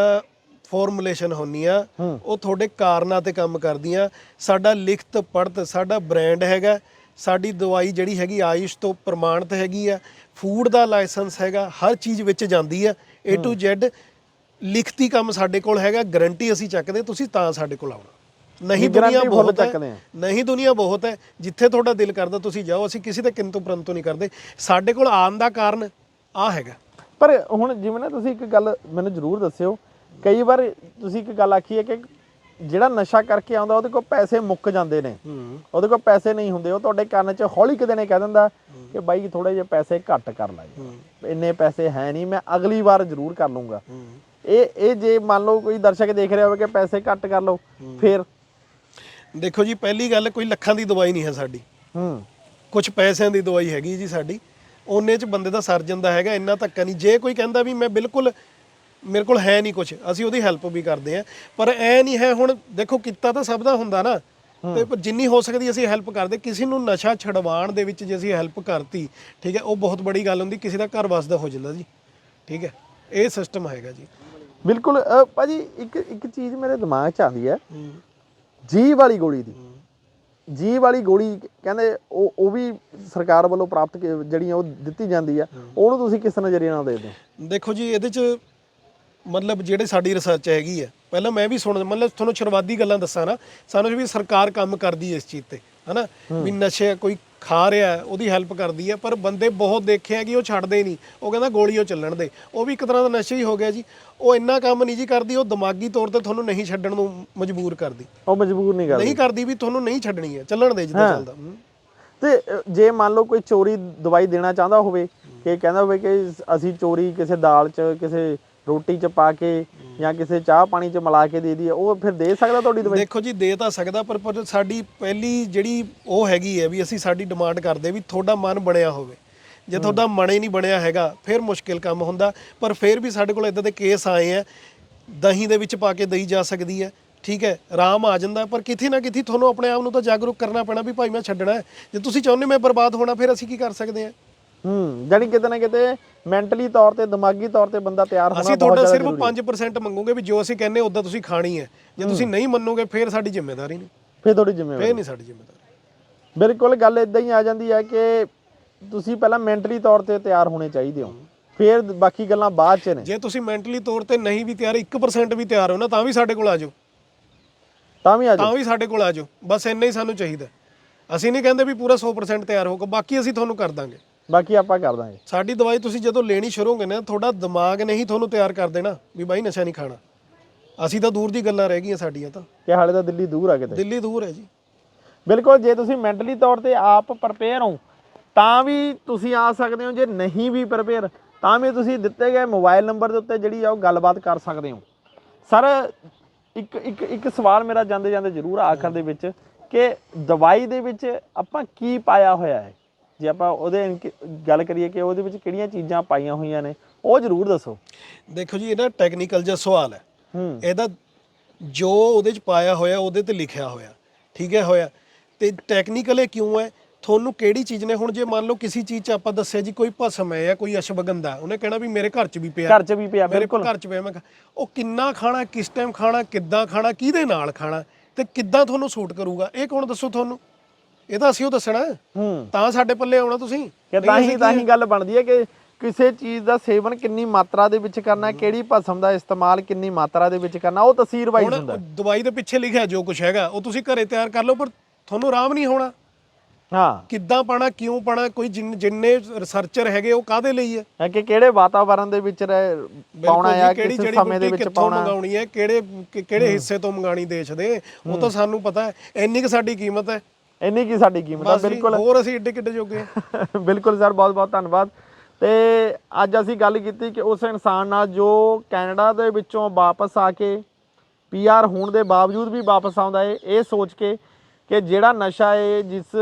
ਫਾਰਮੂਲੇਸ਼ਨ ਹੁੰਦੀਆਂ ਉਹ ਤੁਹਾਡੇ ਕਾਰਨਾਂ ਤੇ ਕੰਮ ਕਰਦੀਆਂ। ਸਾਡਾ ਲਿਖਤ ਪੜਤ ਸਾਡਾ ਬ੍ਰਾਂਡ ਹੈਗਾ। ਸਾਡੀ ਦਵਾਈ ਜਿਹੜੀ ਹੈਗੀ ਆਯੁਸ਼ ਤੋਂ ਪ੍ਰਮਾਣਿਤ ਹੈਗੀ ਆ। ਫੂਡ ਦਾ ਲਾਇਸੈਂਸ ਹੈਗਾ ਹਰ ਚੀਜ਼ ਵਿੱਚ ਜਾਂਦੀ ਆ A to Z ਲਿਖਤੀ ਕੰਮ ਸਾਡੇ ਕੋਲ ਹੈਗਾ ਗਾਰੰਟੀ ਅਸੀਂ ਚੱਕਦੇ ਤੁਸੀਂ ਤਾਂ ਸਾਡੇ ਕੋਲ ਆਉਣਾ। ਨਹੀਂ ਦੁਨੀਆ ਬਹੁਤ ਹੈ। ਨਹੀਂ ਦੁਨੀਆ ਬਹੁਤ ਹੈ ਜਿੱਥੇ ਤੁਹਾਡਾ ਦਿਲ ਕਰਦਾ ਤੁਸੀਂ ਜਾਓ ਅਸੀਂ ਕਿਸੇ ਤੇ ਕਿੰਤੂ ਪਰੰਤੂ ਨਹੀਂ ਕਰਦੇ। ਸਾਡੇ ਕੋਲ ਆਉਣ ਦਾ ਕਾਰਨ ਆ ਹੈਗਾ। ਪਰ ਹੁਣ ਜਿਵੇਂ ਨਾ ਤੁਸੀਂ ਇੱਕ ਗੱਲ ਮੈਨੂੰ ਜ਼ਰੂਰ ਦੱਸਿਓ ਕਈ ਵਾਰ ਤੁਸੀਂ ਇੱਕ ਗੱਲ ਆਖੀ ਹੈ ਕਿ ਜਿਹੜਾ ਨਸ਼ਾ ਕਰਕੇ ਆਉਂਦਾ ਉਹਦੇ ਕੋਲ ਪੈਸੇ ਮੁੱਕ ਜਾਂਦੇ ਨੇ। ਉਹਦੇ ਕੋਲ ਪੈਸੇ ਨਹੀਂ ਹੁੰਦੇ ਉਹ ਤੁਹਾਡੇ ਕੰਨ 'ਚ ਹੌਲੀ ਕਿਤੇ ਨੇ ਕਹਿ ਦਿੰਦਾ ਕਿ ਬਾਈ ਥੋੜੇ ਜਿਹੇ ਪੈਸੇ ਘੱਟ ਕਰ ਲੈ। ਇੰਨੇ ਪੈਸੇ ਹੈ ਨਹੀਂ ਮੈਂ ਅਗਲੀ ਵਾਰ ਜ਼ਰੂਰ ਕਰ ਲੂੰਗਾ। ਇਹ ਇਹ ਜੇ ਮੰਨ ਲਓ ਕੋਈ ਦਰਸ਼ਕ ਦੇਖ ਰਿਹਾ ਹੋਵੇ ਕਿ ਪੈਸੇ ਘੱਟ ਕਰ ਲਓ ਫਿਰ? ਦੇਖੋ ਜੀ ਪਹਿਲੀ ਗੱਲ ਕੋਈ ਲੱਖਾਂ ਦੀ ਦਵਾਈ ਨਹੀਂ ਹੈ ਸਾਡੀ। ਹੂੰ। ਕੁਝ ਪੈਸਿਆਂ ਦੀ ਦਵਾਈ ਹੈਗੀ ਜੀ ਸਾਡੀ। ਉਹਨੇ ਚ ਬੰਦੇ ਦਾ ਸਰ ਜਾਂਦਾ ਹੈਗਾ ਇੰਨਾ ਧੱਕਾ ਨਹੀਂ। ਜੇ ਕੋਈ ਕਹਿੰਦਾ ਵੀ ਮੈਂ ਬਿਲਕੁਲ ਮੇਰੇ ਕੋਲ ਹੈ ਨਹੀਂ ਕੁਝ ਅਸੀਂ ਉਹਦੀ ਹੈਲਪ ਵੀ ਕਰਦੇ ਆ ਪਰ ਐ ਨਹੀਂ ਹੈ ਹੁਣ ਦੇਖੋ ਕੀਤਾ ਤਾਂ ਸਭ ਦਾ ਹੁੰਦਾ ਨਾ। ਤੇ ਪਰ ਜਿੰਨੀ ਹੋ ਸਕਦੀ ਅਸੀਂ ਹੈਲਪ ਕਰਦੇ। ਕਿਸੇ ਨੂੰ ਨਸ਼ਾ ਛਡਵਾਉਣ ਦੇ ਵਿੱਚ ਜੇ ਅਸੀਂ ਹੈਲਪ ਕਰਤੀ ਠੀਕ ਹੈ ਉਹ ਬਹੁਤ ਬੜੀ ਗੱਲ ਹੁੰਦੀ ਕਿਸੇ ਦਾ ਘਰ ਵਸਦਾ ਹੋ ਜਾਂਦਾ ਜੀ। ਠੀਕ ਹੈ ਇਹ ਸਿਸਟਮ ਹੈਗਾ ਜੀ। ਬਿਲਕੁਲ ਅ, ਭਾਜੀ ਇੱਕ ਇੱਕ ਚੀਜ਼ ਮੇਰੇ ਦਿਮਾਗ 'ਚ ਆਉਂਦੀ ਹੈ। ਜੀ ਵਾਲੀ ਗੋਲੀ ਦੀ। ਜੀ ਵਾਲੀ ਗੋਲੀ ਕਹਿੰਦੇ ਉਹ ਉਹ ਵੀ ਸਰਕਾਰ ਵੱਲੋਂ ਪ੍ਰਾਪਤ ਕੀ- ਜਿਹੜੀਆਂ ਉਹ ਦਿੱਤੀ ਜਾਂਦੀ ਆ ਉਹਨੂੰ ਤੁਸੀਂ ਕਿਸ ਨਜ਼ਰੀਏ ਨਾਲ ਦੇਖਦੇ ਹੋ ਦੇਖੋ ਜੀ ਇਹਦੇ ਚ ਮਤਲਬ ਜਿਹੜੇ ਸਾਡੀ ਰਿਸਰਚ ਹੈਗੀ ਹੈ ਪਹਿਲਾਂ ਮੈਂ ਵੀ ਸੁਣ ਮਤਲਬ ਤੁਹਾਨੂੰ ਸ਼ੁਰੂਆਤੀ ਗੱਲਾਂ ਦੱਸਾਂ ਨਾ ਸਾਨੂੰ ਵੀ ਸਰਕਾਰ ਕੰਮ ਕਰਦੀ ਹੈ ਇਸ ਚੀਜ਼ ਤੇ ਹਨਾ? ਵੀ ਨਸ਼ੇ ਕੋਈ ਖਾ ਰਿਹਾ ਉਹਦੀ ਹੈਲਪ ਕਰਦੀ ਹੈ ਪਰ ਬੰਦੇ ਬਹੁਤ ਦੇਖੇ ਆ ਕਿ ਉਹ ਛੱਡਦੇ ਹੀ ਨਹੀਂ। ਉਹ ਕਹਿੰਦਾ ਗੋਲੀ ਉਹ ਚੱਲਣ ਦੇ। ਉਹ ਵੀ ਇੱਕ ਤਰ੍ਹਾਂ ਦਾ ਨਸ਼ਾ ਹੀ ਹੋ ਗਿਆ ਜੀ। ਉਹ ਇੰਨਾ ਕੰਮ ਨਹੀਂ ਜੀ ਕਰਦੀ ਉਹ ਦਿਮਾਗੀ ਤੌਰ ਤੇ ਤੁਹਾਨੂੰ ਨਹੀਂ ਛੱਡਣ ਨੂੰ ਮਜਬੂਰ ਕਰਦੀ। ਉਹ ਮਜਬੂਰ ਨਹੀਂ ਕਰਦੇ। ਨਹੀਂ ਕਰਦੀ ਵੀ ਤੁਹਾਨੂੰ ਨਹੀਂ ਛੱਡਣੀ ਹੈ। ਚੱਲਣ ਦੇ ਜਿੱਦਾਂ ਚੱਲਦਾ। ਤੇ ਜੇ ਮੰਨ ਲਓ ਕੋਈ ਚੋਰੀ ਦਵਾਈ ਦੇਣਾ ਚਾਹੁੰਦਾ ਹੋਵੇ ਕਿ ਕਹਿੰਦਾ ਹੋਵੇ ਕਿ ਅਸੀਂ ਚੋਰੀ ਕਿਸੇ ਦਾਲ 'ਚ ਕਿਸੇ ਰੋਟੀ 'ਚ ਪਾ ਕੇ ਜਾਂ ਕਿਸੇ ਚਾਹ ਪਾਣੀ 'ਚ ਮਿਲਾ ਕੇ ਦੇ ਦਈਏ ਉਹ ਫਿਰ ਦੇ ਸਕਦਾ ਤੁਹਾਡੀ ਦਵਾਈ? ਦੇਖੋ ਜੀ ਦੇ ਤਾਂ ਸਕਦਾ ਪਰ ਪਰ ਸਾਡੀ ਪਹਿਲੀ ਜਿਹੜੀ ਉਹ ਹੈਗੀ ਹੈ ਵੀ ਅਸੀਂ ਸਾਡੀ ਡਿਮਾਂਡ ਕਰਦੇ ਵੀ ਤੁਹਾਡਾ ਮਨ ਬਣਿਆ ਹੋਵੇ। ਜੇ ਤੁਹਾਡਾ ਮਨ ਹੀ ਨਹੀਂ ਬਣਿਆ ਹੈਗਾ ਫਿਰ ਮੁਸ਼ਕਿਲ ਕੰਮ ਹੁੰਦਾ ਪਰ ਫਿਰ ਵੀ ਸਾਡੇ ਕੋਲ ਇਦਾਂ ਦੇ ਕੇਸ ਆਏ ਆ ਦਹੀਂ ਦੇ ਵਿੱਚ ਪਾ ਕੇ ਦਈ ਜਾ ਸਕਦੀ ਹੈ ਠੀਕ ਹੈ ਆਰਾਮ ਆ ਜਾਂਦਾ ਪਰ ਕਿਥੇ ਨਾ ਕਿਥੇ ਤੁਹਾਨੂੰ ਆਪਣੇ ਆਪ ਨੂੰ ਤਾਂ ਜਾਗਰੂਕ ਕਰਨਾ ਪੈਣਾ ਵੀ ਭਾਈ ਮੈਂ ਛੱਡਣਾ ਹੈ। ਜੇ ਤੁਸੀਂ ਚਾਹੁੰਦੇ ਮੈਂ ਬਰਬਾਦ ਹੋਣਾ ਫਿਰ ਅਸੀਂ ਕੀ ਕਰ ਸਕਦੇ ਹਾਂ? ਹੂੰ ਜਾਨੀ ਕਿਤੇ ਨਾ ਕਿਤੇ ਮੈਂਟਲੀ ਤੌਰ ਤੇ ਦਿਮਾਗੀ ਤੌਰ ਤੇ ਬੰਦਾ ਤਿਆਰ ਹੋਣਾ ਅਸੀਂ ਬਹੁਤ ਤੁਹਾਡਾ ਜ਼ਿਆਦਾ ਸਿਰਫ ਜ਼ਰੂਰੀ ਹੈ। 5% ਮੰਗੋਗੇ ਵੀ ਜੋ ਅਸੀਂ ਕਹਿੰਨੇ ਉਦਾਂ ਤੁਸੀਂ ਖਾਣੀ ਹੈ। ਜੇ ਤੁਸੀਂ ਨਹੀਂ ਮੰਨੋਗੇ ਫਿਰ ਸਾਡੀ ਜ਼ਿੰਮੇਵਾਰੀ ਨਹੀਂ। ਫਿਰ ਤੁਹਾਡੀ ਜ਼ਿੰਮੇਵਾਰੀ ਫਿਰ ਨਹੀਂ। ਸਾਡੀ ਜ਼ਿੰਮੇਵਾਰੀ। ਬਿਲਕੁਲ ਗੱਲ ਇਦਾਂ ਹੀ ਆ ਜਾਂਦੀ ਹੈ ਕਿ ਤੁਸੀਂ ਪਹਿਲਾਂ ਮੈਂਟਲੀ ਤੌਰ ਤੇ ਤਿਆਰ ਹੋਣੇ ਚਾਹੀਦੇ ਹੋ। ਫਿਰ ਬਾਕੀ ਗੱਲਾਂ ਬਾਅਦ 'ਚ ਨੇ। ਜੇ ਤੁਸੀਂ ਮੈਂਟਲੀ ਤੌਰ ਤੇ ਨਹੀਂ ਵੀ ਤਿਆਰ 1% ਵੀ ਤਿਆਰ ਹੋ ਨਾ ਤਾਂ ਵੀ ਸਾਡੇ ਕੋਲ ਆ ਜਾਓ। ਤਾਂ ਵੀ ਆ ਜਾਓ। ਤਾਂ ਵੀ ਸਾਡੇ ਕੋਲ ਆ ਜਾਓ। ਬਸ ਇੰਨਾ ਹੀ ਸਾਨੂੰ ਚਾਹੀਦਾ। ਅਸੀਂ ਨਹੀਂ ਕਹਿੰਦੇ ਵੀ ਪੂਰਾ 100% ਤਿਆਰ ਹੋਗਾ ਬਾਕੀ ਅਸੀਂ ਤੁਹਾਨੂੰ ਕਰ ਦਾਂਗੇ। ਬਾਕੀ ਆਪਾਂ ਕਰ ਦਾਂਗੇ। ਸਾਡੀ ਦਵਾਈ ਤੁਸੀਂ ਜਦੋਂ ਲੈਣੀ ਸ਼ੁਰੂ ਹੋਗੇ ਨਾ ਤੁਹਾਡਾ ਦਿਮਾਗ ਨਹੀਂ ਤੁਹਾਨੂੰ ਤਿਆਰ ਕਰ ਦੇਣਾ ਵੀ ਬਾਈ ਨਸ਼ਾ ਨਹੀਂ ਖਾਣਾ। ਅਸੀਂ ਤਾਂ ਦੂਰ ਦੀ ਗੱਲਾਂ ਰਹਿ ਗਈਆਂ ਸਾਡੀਆਂ ਤਾਂ। ਕਿ ਹਾਲੇ ਤਾਂ ਦਿੱਲੀ ਦੂਰ ਆ ਕਿਤੇ। ਦਿੱਲੀ ਦੂਰ ਹੈ ਜੀ। ਬਿਲਕੁਲ ਜੇ ਤੁਸੀਂ ਮੈਂਟਲੀ ਤੌਰ ਤੇ ਆਪ ਪ੍ਰਪੇਅਰ ਹੋ ਤਾਂ ਵੀ ਤੁਸੀਂ ਆ ਸਕਦੇ ਹੋ ਜੇ ਨਹੀਂ ਵੀ ਪ੍ਰਪੇਅਰ ਤਾਂ ਵੀ ਤੁਸੀਂ ਦਿੱਤੇ ਗਏ ਮੋਬਾਈਲ ਨੰਬਰ ਦੇ ਉੱਤੇ ਜਿਹੜੀ ਆ ਉਹ ਗੱਲਬਾਤ ਕਰ ਸਕਦੇ ਹੋ। ਸਰ ਇੱਕ ਇੱਕ ਇੱਕ ਸਵਾਲ ਮੇਰਾ ਜਾਂਦੇ ਜਾਂਦੇ ਜ਼ਰੂਰ ਆ ਆਖਰ ਦੇ ਵਿੱਚ ਕਿ ਦਵਾਈ ਦੇ ਵਿੱਚ ਆਪਾਂ ਕੀ ਪਾਇਆ ਹੋਇਆ ਹੈ? ਜੇ ਆਪਾਂ ਉਹਦੇ ਇਨਕ- ਗੱਲ ਕਰੀਏ ਕਿ ਉਹਦੇ ਵਿੱਚ ਕਿਹੜੀਆਂ ਚੀਜ਼ਾਂ ਪਾਈਆਂ ਹੋਈਆਂ ਨੇ ਉਹ ਜ਼ਰੂਰ ਦੱਸੋ। ਦੇਖੋ ਜੀ ਇਹ ਨਾ ਟੈਕਨੀਕਲ ਜਿਹਾ ਸਵਾਲ ਹੈ। ਹੂੰ। ਇਹਦਾ ਜੋ ਉਹਦੇ ਚ ਪਾਇਆ ਹੋਇਆ ਉਹਦੇ ਤੇ ਲਿਖਿਆ ਹੋਇਆ ਠੀਕ ਹੈ ਹੋਇਆ। ਤੇ ਟੈਕਨੀਕਲ ਇਹ ਕਿਉਂ ਹੈ? ਤੁਹਾਨੂੰ ਕਿਹੜੀ ਚੀਜ਼ ਨੇ? ਹੁਣ ਜੇ ਮੰਨ ਲਓ ਕਿਸੇ ਚੀਜ਼ ਚ ਆਪਾਂ ਦੱਸਿਆ ਜੀ ਕੋਈ ਭਸਮ ਹੈ ਜਾਂ ਕੋਈ ਅਸ਼ਵਗੰਧਾ ਉਹਨੇ ਕਹਿਣਾ ਵੀ ਮੇਰੇ ਘਰ ਚ ਵੀ ਪਿਆ। ਘਰ 'ਚ ਵੀ ਪਿਆ ਮੇਰੇ ਬਿਲਕੁਲ। ਘਰ ਚ ਪਿਆ। ਮੈਂ ਕਿਹਾ, ਉਹ ਕਿੰਨਾ ਖਾਣਾ ਕਿਸ ਟਾਈਮ ਖਾਣਾ ਕਿੱਦਾਂ ਖਾਣਾ ਕਿਹਦੇ ਨਾਲ ਖਾਣਾ ਤੇ ਕਿੱਦਾਂ ਤੁਹਾਨੂੰ ਸੂਟ ਕਰੂਗਾ? ਇਹ ਕੌਣ ਦੱਸੋ ਤੁਹਾਨੂੰ? ਇਹ ਤਾਂ ਅਸੀਂ ਉਹ ਦੱਸਣਾ। ਹੈ। ਹੂੰ ਤਾਂ ਸਾਡੇ ਪੱਲੇ ਆਉਣਾ ਤੁਸੀਂ। ਕਿ ਤਾਂ ਹੀ ਤਾਂ ਹੀ ਗੱਲ ਬਣਦੀ ਹੈ ਕਿ ਕਿਸੇ ਚੀਜ਼ ਦਾ ਸੇਵਨ ਕਿੰਨੀ ਮਾਤਰਾ ਦੇ ਵਿੱਚ ਕਰਨਾ ਹੈ, ਕਿਹੜੀ ਭਸਮ ਦਾ ਇਸਤੇਮਾਲ ਕਿੰਨੀ ਮਾਤਰਾ ਦੇ ਵਿੱਚ ਕਰਨਾ ਉਹ ਤਸਵੀਰ ਵਾਈਜ਼ ਹੁੰਦਾ। ਹੈ। ਦਵਾਈ ਦੇ ਪਿੱਛੇ ਲਿਖਿਆ ਜੋ ਕੁਝ ਹੈਗਾ ਉਹ ਤੁਸੀਂ ਘਰੇ ਤਿਆਰ ਕਰ ਲਓ ਪਰ ਤੁਹਾਨੂੰ ਆਰਾਮ ਨਹੀਂ ਹੋਣਾ। ਹਾਂ। ਕਿੱਦਾਂ ਪਾਣਾ ਕਿਉਂ ਪਾਣਾ ਕੋਈ ਜਿੰਨ- ਰਿਸਰਚਰ ਹੈਗੇ ਉਹ ਕਾਦੇ ਲਈ ਹੈ? ਹੈ ਕਿ ਕਿਹੜੇ ਵਾਤਾਵਰਣ ਦੇ ਵਿੱਚ ਰਹਿ ਪਾਉਣਾ ਜੀ, ਕਿਹੜੀ ਕਿਸ ਜੜੀ ਸਮੇਂ ਦੇ ਬੂਟੀ ਵਿੱਚ ਕਿੱਥੋਂ ਪਾਉਣਾ। ਮੰਗਾਉਣੀ ਹੈ ਕਿਹੜੇ ਕਿਹੜੇ ਹਿੱਸੇ ਤੋਂ ਮੰਗਾਣੀ ਦੇਸ਼ ਦੇ ਉਹ ਤਾਂ ਸਾਨੂੰ ਪਤਾ ਹੈ। ਇੰਨੀ ਕੁ ਸਾਡੀ ਕੀਮਤ ਹੈ। ਇੰਨੀ ਕੀ ਸਾਡੀ ਕੀਮਤ ਆ ਬਸ ਜੀ, ਬਿਲਕੁਲ। ਹੋਰ ਅਸੀਂ ਏਡੇ ਕਿੱਡੇ ਜੋਗੇ ਹਾਂ। ਬਿਲਕੁਲ ਸਰ ਬਹੁਤ ਬਹੁਤ ਧੰਨਵਾਦ। ਤੇ ਅੱਜ ਅਸੀਂ ਗੱਲ ਕੀਤੀ ਕਿ ਉਸ ਇਨਸਾਨ ਨਾਲ ਜੋ ਕੈਨੇਡਾ ਦੇ ਵਿੱਚੋਂ ਵਾਪਸ ਆ ਕੇ ਪੀਆਰ ਹੋਣ ਦੇ ਬਾਵਜੂਦ ਵੀ ਵਾਪਸ ਆਉਂਦਾ ਏ ਇਹ ਸੋਚ ਕੇ ਕਿ ਜਿਹੜਾ ਨਸ਼ਾ ਏ ਜਿਸ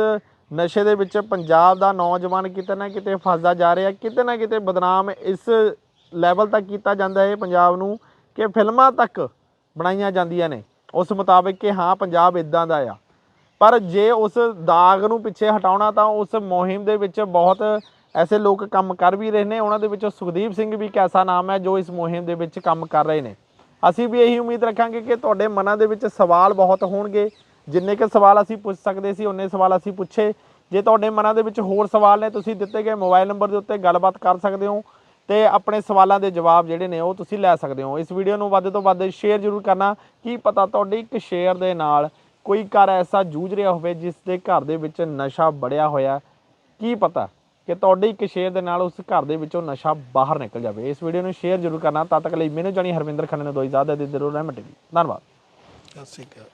ਨਸ਼ੇ ਦੇ ਵਿੱਚ ਪੰਜਾਬ ਦਾ ਨੌਜਵਾਨ ਕਿਤੇ ਨਾ ਕਿਤੇ ਫਸਦਾ ਜਾ ਰਿਹਾ ਕਿਤੇ ਨਾ ਕਿਤੇ ਬਦਨਾਮ ਇਸ ਲੈਵਲ ਤੱਕ ਕੀਤਾ ਜਾਂਦਾ ਹੈ ਪੰਜਾਬ ਨੂੰ ਕਿ ਫਿਲਮਾਂ ਤੱਕ ਬਣਾਈਆਂ ਜਾਂਦੀਆਂ ਨੇ। ਉਸ ਮੁਤਾਬਕ ਕਿ ਹਾਂ ਪੰਜਾਬ ਇਦਾਂ ਦਾ ਆ। ਪਰ ਜੇ ਉਸ ਦਾਗ ਨੂੰ ਪਿੱਛੇ ਹਟਾਉਣਾ ਤਾਂ ਉਸ ਮੁਹਿੰਮ ਦੇ ਵਿੱਚ ਬਹੁਤ ਐਸੇ ਲੋਕ ਕੰਮ ਕਰ ਵੀ ਰਹੇ ਨੇ, ਉਹਨਾਂ ਦੇ ਵਿੱਚੋਂ ਸੁਖਦੀਪ ਸਿੰਘ ਵੀ ਇੱਕ ਐਸਾ ਨਾਮ ਹੈ ਜੋ ਇਸ ਮੁਹਿੰਮ ਦੇ ਵਿੱਚ ਕੰਮ ਕਰ ਰਹੇ ਨੇ। ਅਸੀਂ ਵੀ ਇਹੀ ਉਮੀਦ ਰੱਖਾਂਗੇ ਕਿ ਤੁਹਾਡੇ ਮਨਾਂ ਦੇ ਵਿੱਚ ਸਵਾਲ ਬਹੁਤ ਹੋਣਗੇ। ਜਿੰਨੇ ਕਿ ਸਵਾਲ ਅਸੀਂ ਪੁੱਛ ਸਕਦੇ ਸੀ, ਉਹਨੇ ਸਵਾਲ ਅਸੀਂ ਪੁੱਛੇ। ਜੇ ਤੁਹਾਡੇ ਮਨਾਂ ਦੇ ਵਿੱਚ ਹੋਰ ਸਵਾਲ ਨੇ, ਤੁਸੀਂ ਦਿੱਤੇ ਗਏ ਮੋਬਾਈਲ ਨੰਬਰ ਦੇ ਉੱਤੇ ਗੱਲਬਾਤ ਕਰ ਸਕਦੇ ਹੋ ਤੇ ਆਪਣੇ ਸਵਾਲਾਂ ਦੇ ਜਵਾਬ ਜਿਹੜੇ ਨੇ, ਉਹ ਤੁਸੀਂ ਲੈ ਸਕਦੇ ਹੋ। ਇਸ ਵੀਡੀਓ ਨੂੰ ਵੱਧ ਤੋਂ ਵੱਧ ਸ਼ੇਅਰ ਜ਼ਰੂਰ ਕਰਨਾ। ਕੀ ਪਤਾ ਤੁਹਾਡੀ ਇੱਕ ਸ਼ੇਅਰ ਦੇ ਨਾਲ ਕੋਈ ਘਰ ਐਸਾ ਜੂਝ ਰਿਹਾ ਹੋਵੇ ਜਿਸ ਦੇ ਘਰ ਦੇ ਵਿੱਚ ਨਸ਼ਾ ਬੜਿਆ ਹੋਇਆ ਕੀ ਪਤਾ ਕਿ ਤੁਹਾਡੇ ਇੱਕ ਸ਼ੇਅਰ ਦੇ ਨਾਲ ਉਸ ਘਰ ਦੇ ਵਿੱਚੋਂ ਨਸ਼ਾ ਬਾਹਰ ਨਿਕਲ ਜਾਵੇ। ਇਸ ਵੀਡੀਓ ਨੂੰ ਸ਼ੇਅਰ ਜ਼ਰੂਰ ਕਰਨਾ। ਤਦ ਤੱਕ ਲਈ ਮੈਨੂੰ ਜਾਣੀ ਹਰਵਿੰਦਰ ਖੰਨੇ ਨੂੰ ਦੋਈ ਇਜਾਜ਼ਤ ਦੇ ਦਿਓ ਰਹਿਮਤ ਧੰਨਵਾਦ। ਸਤਿ ਸ਼੍ਰੀ ਅਕਾਲ।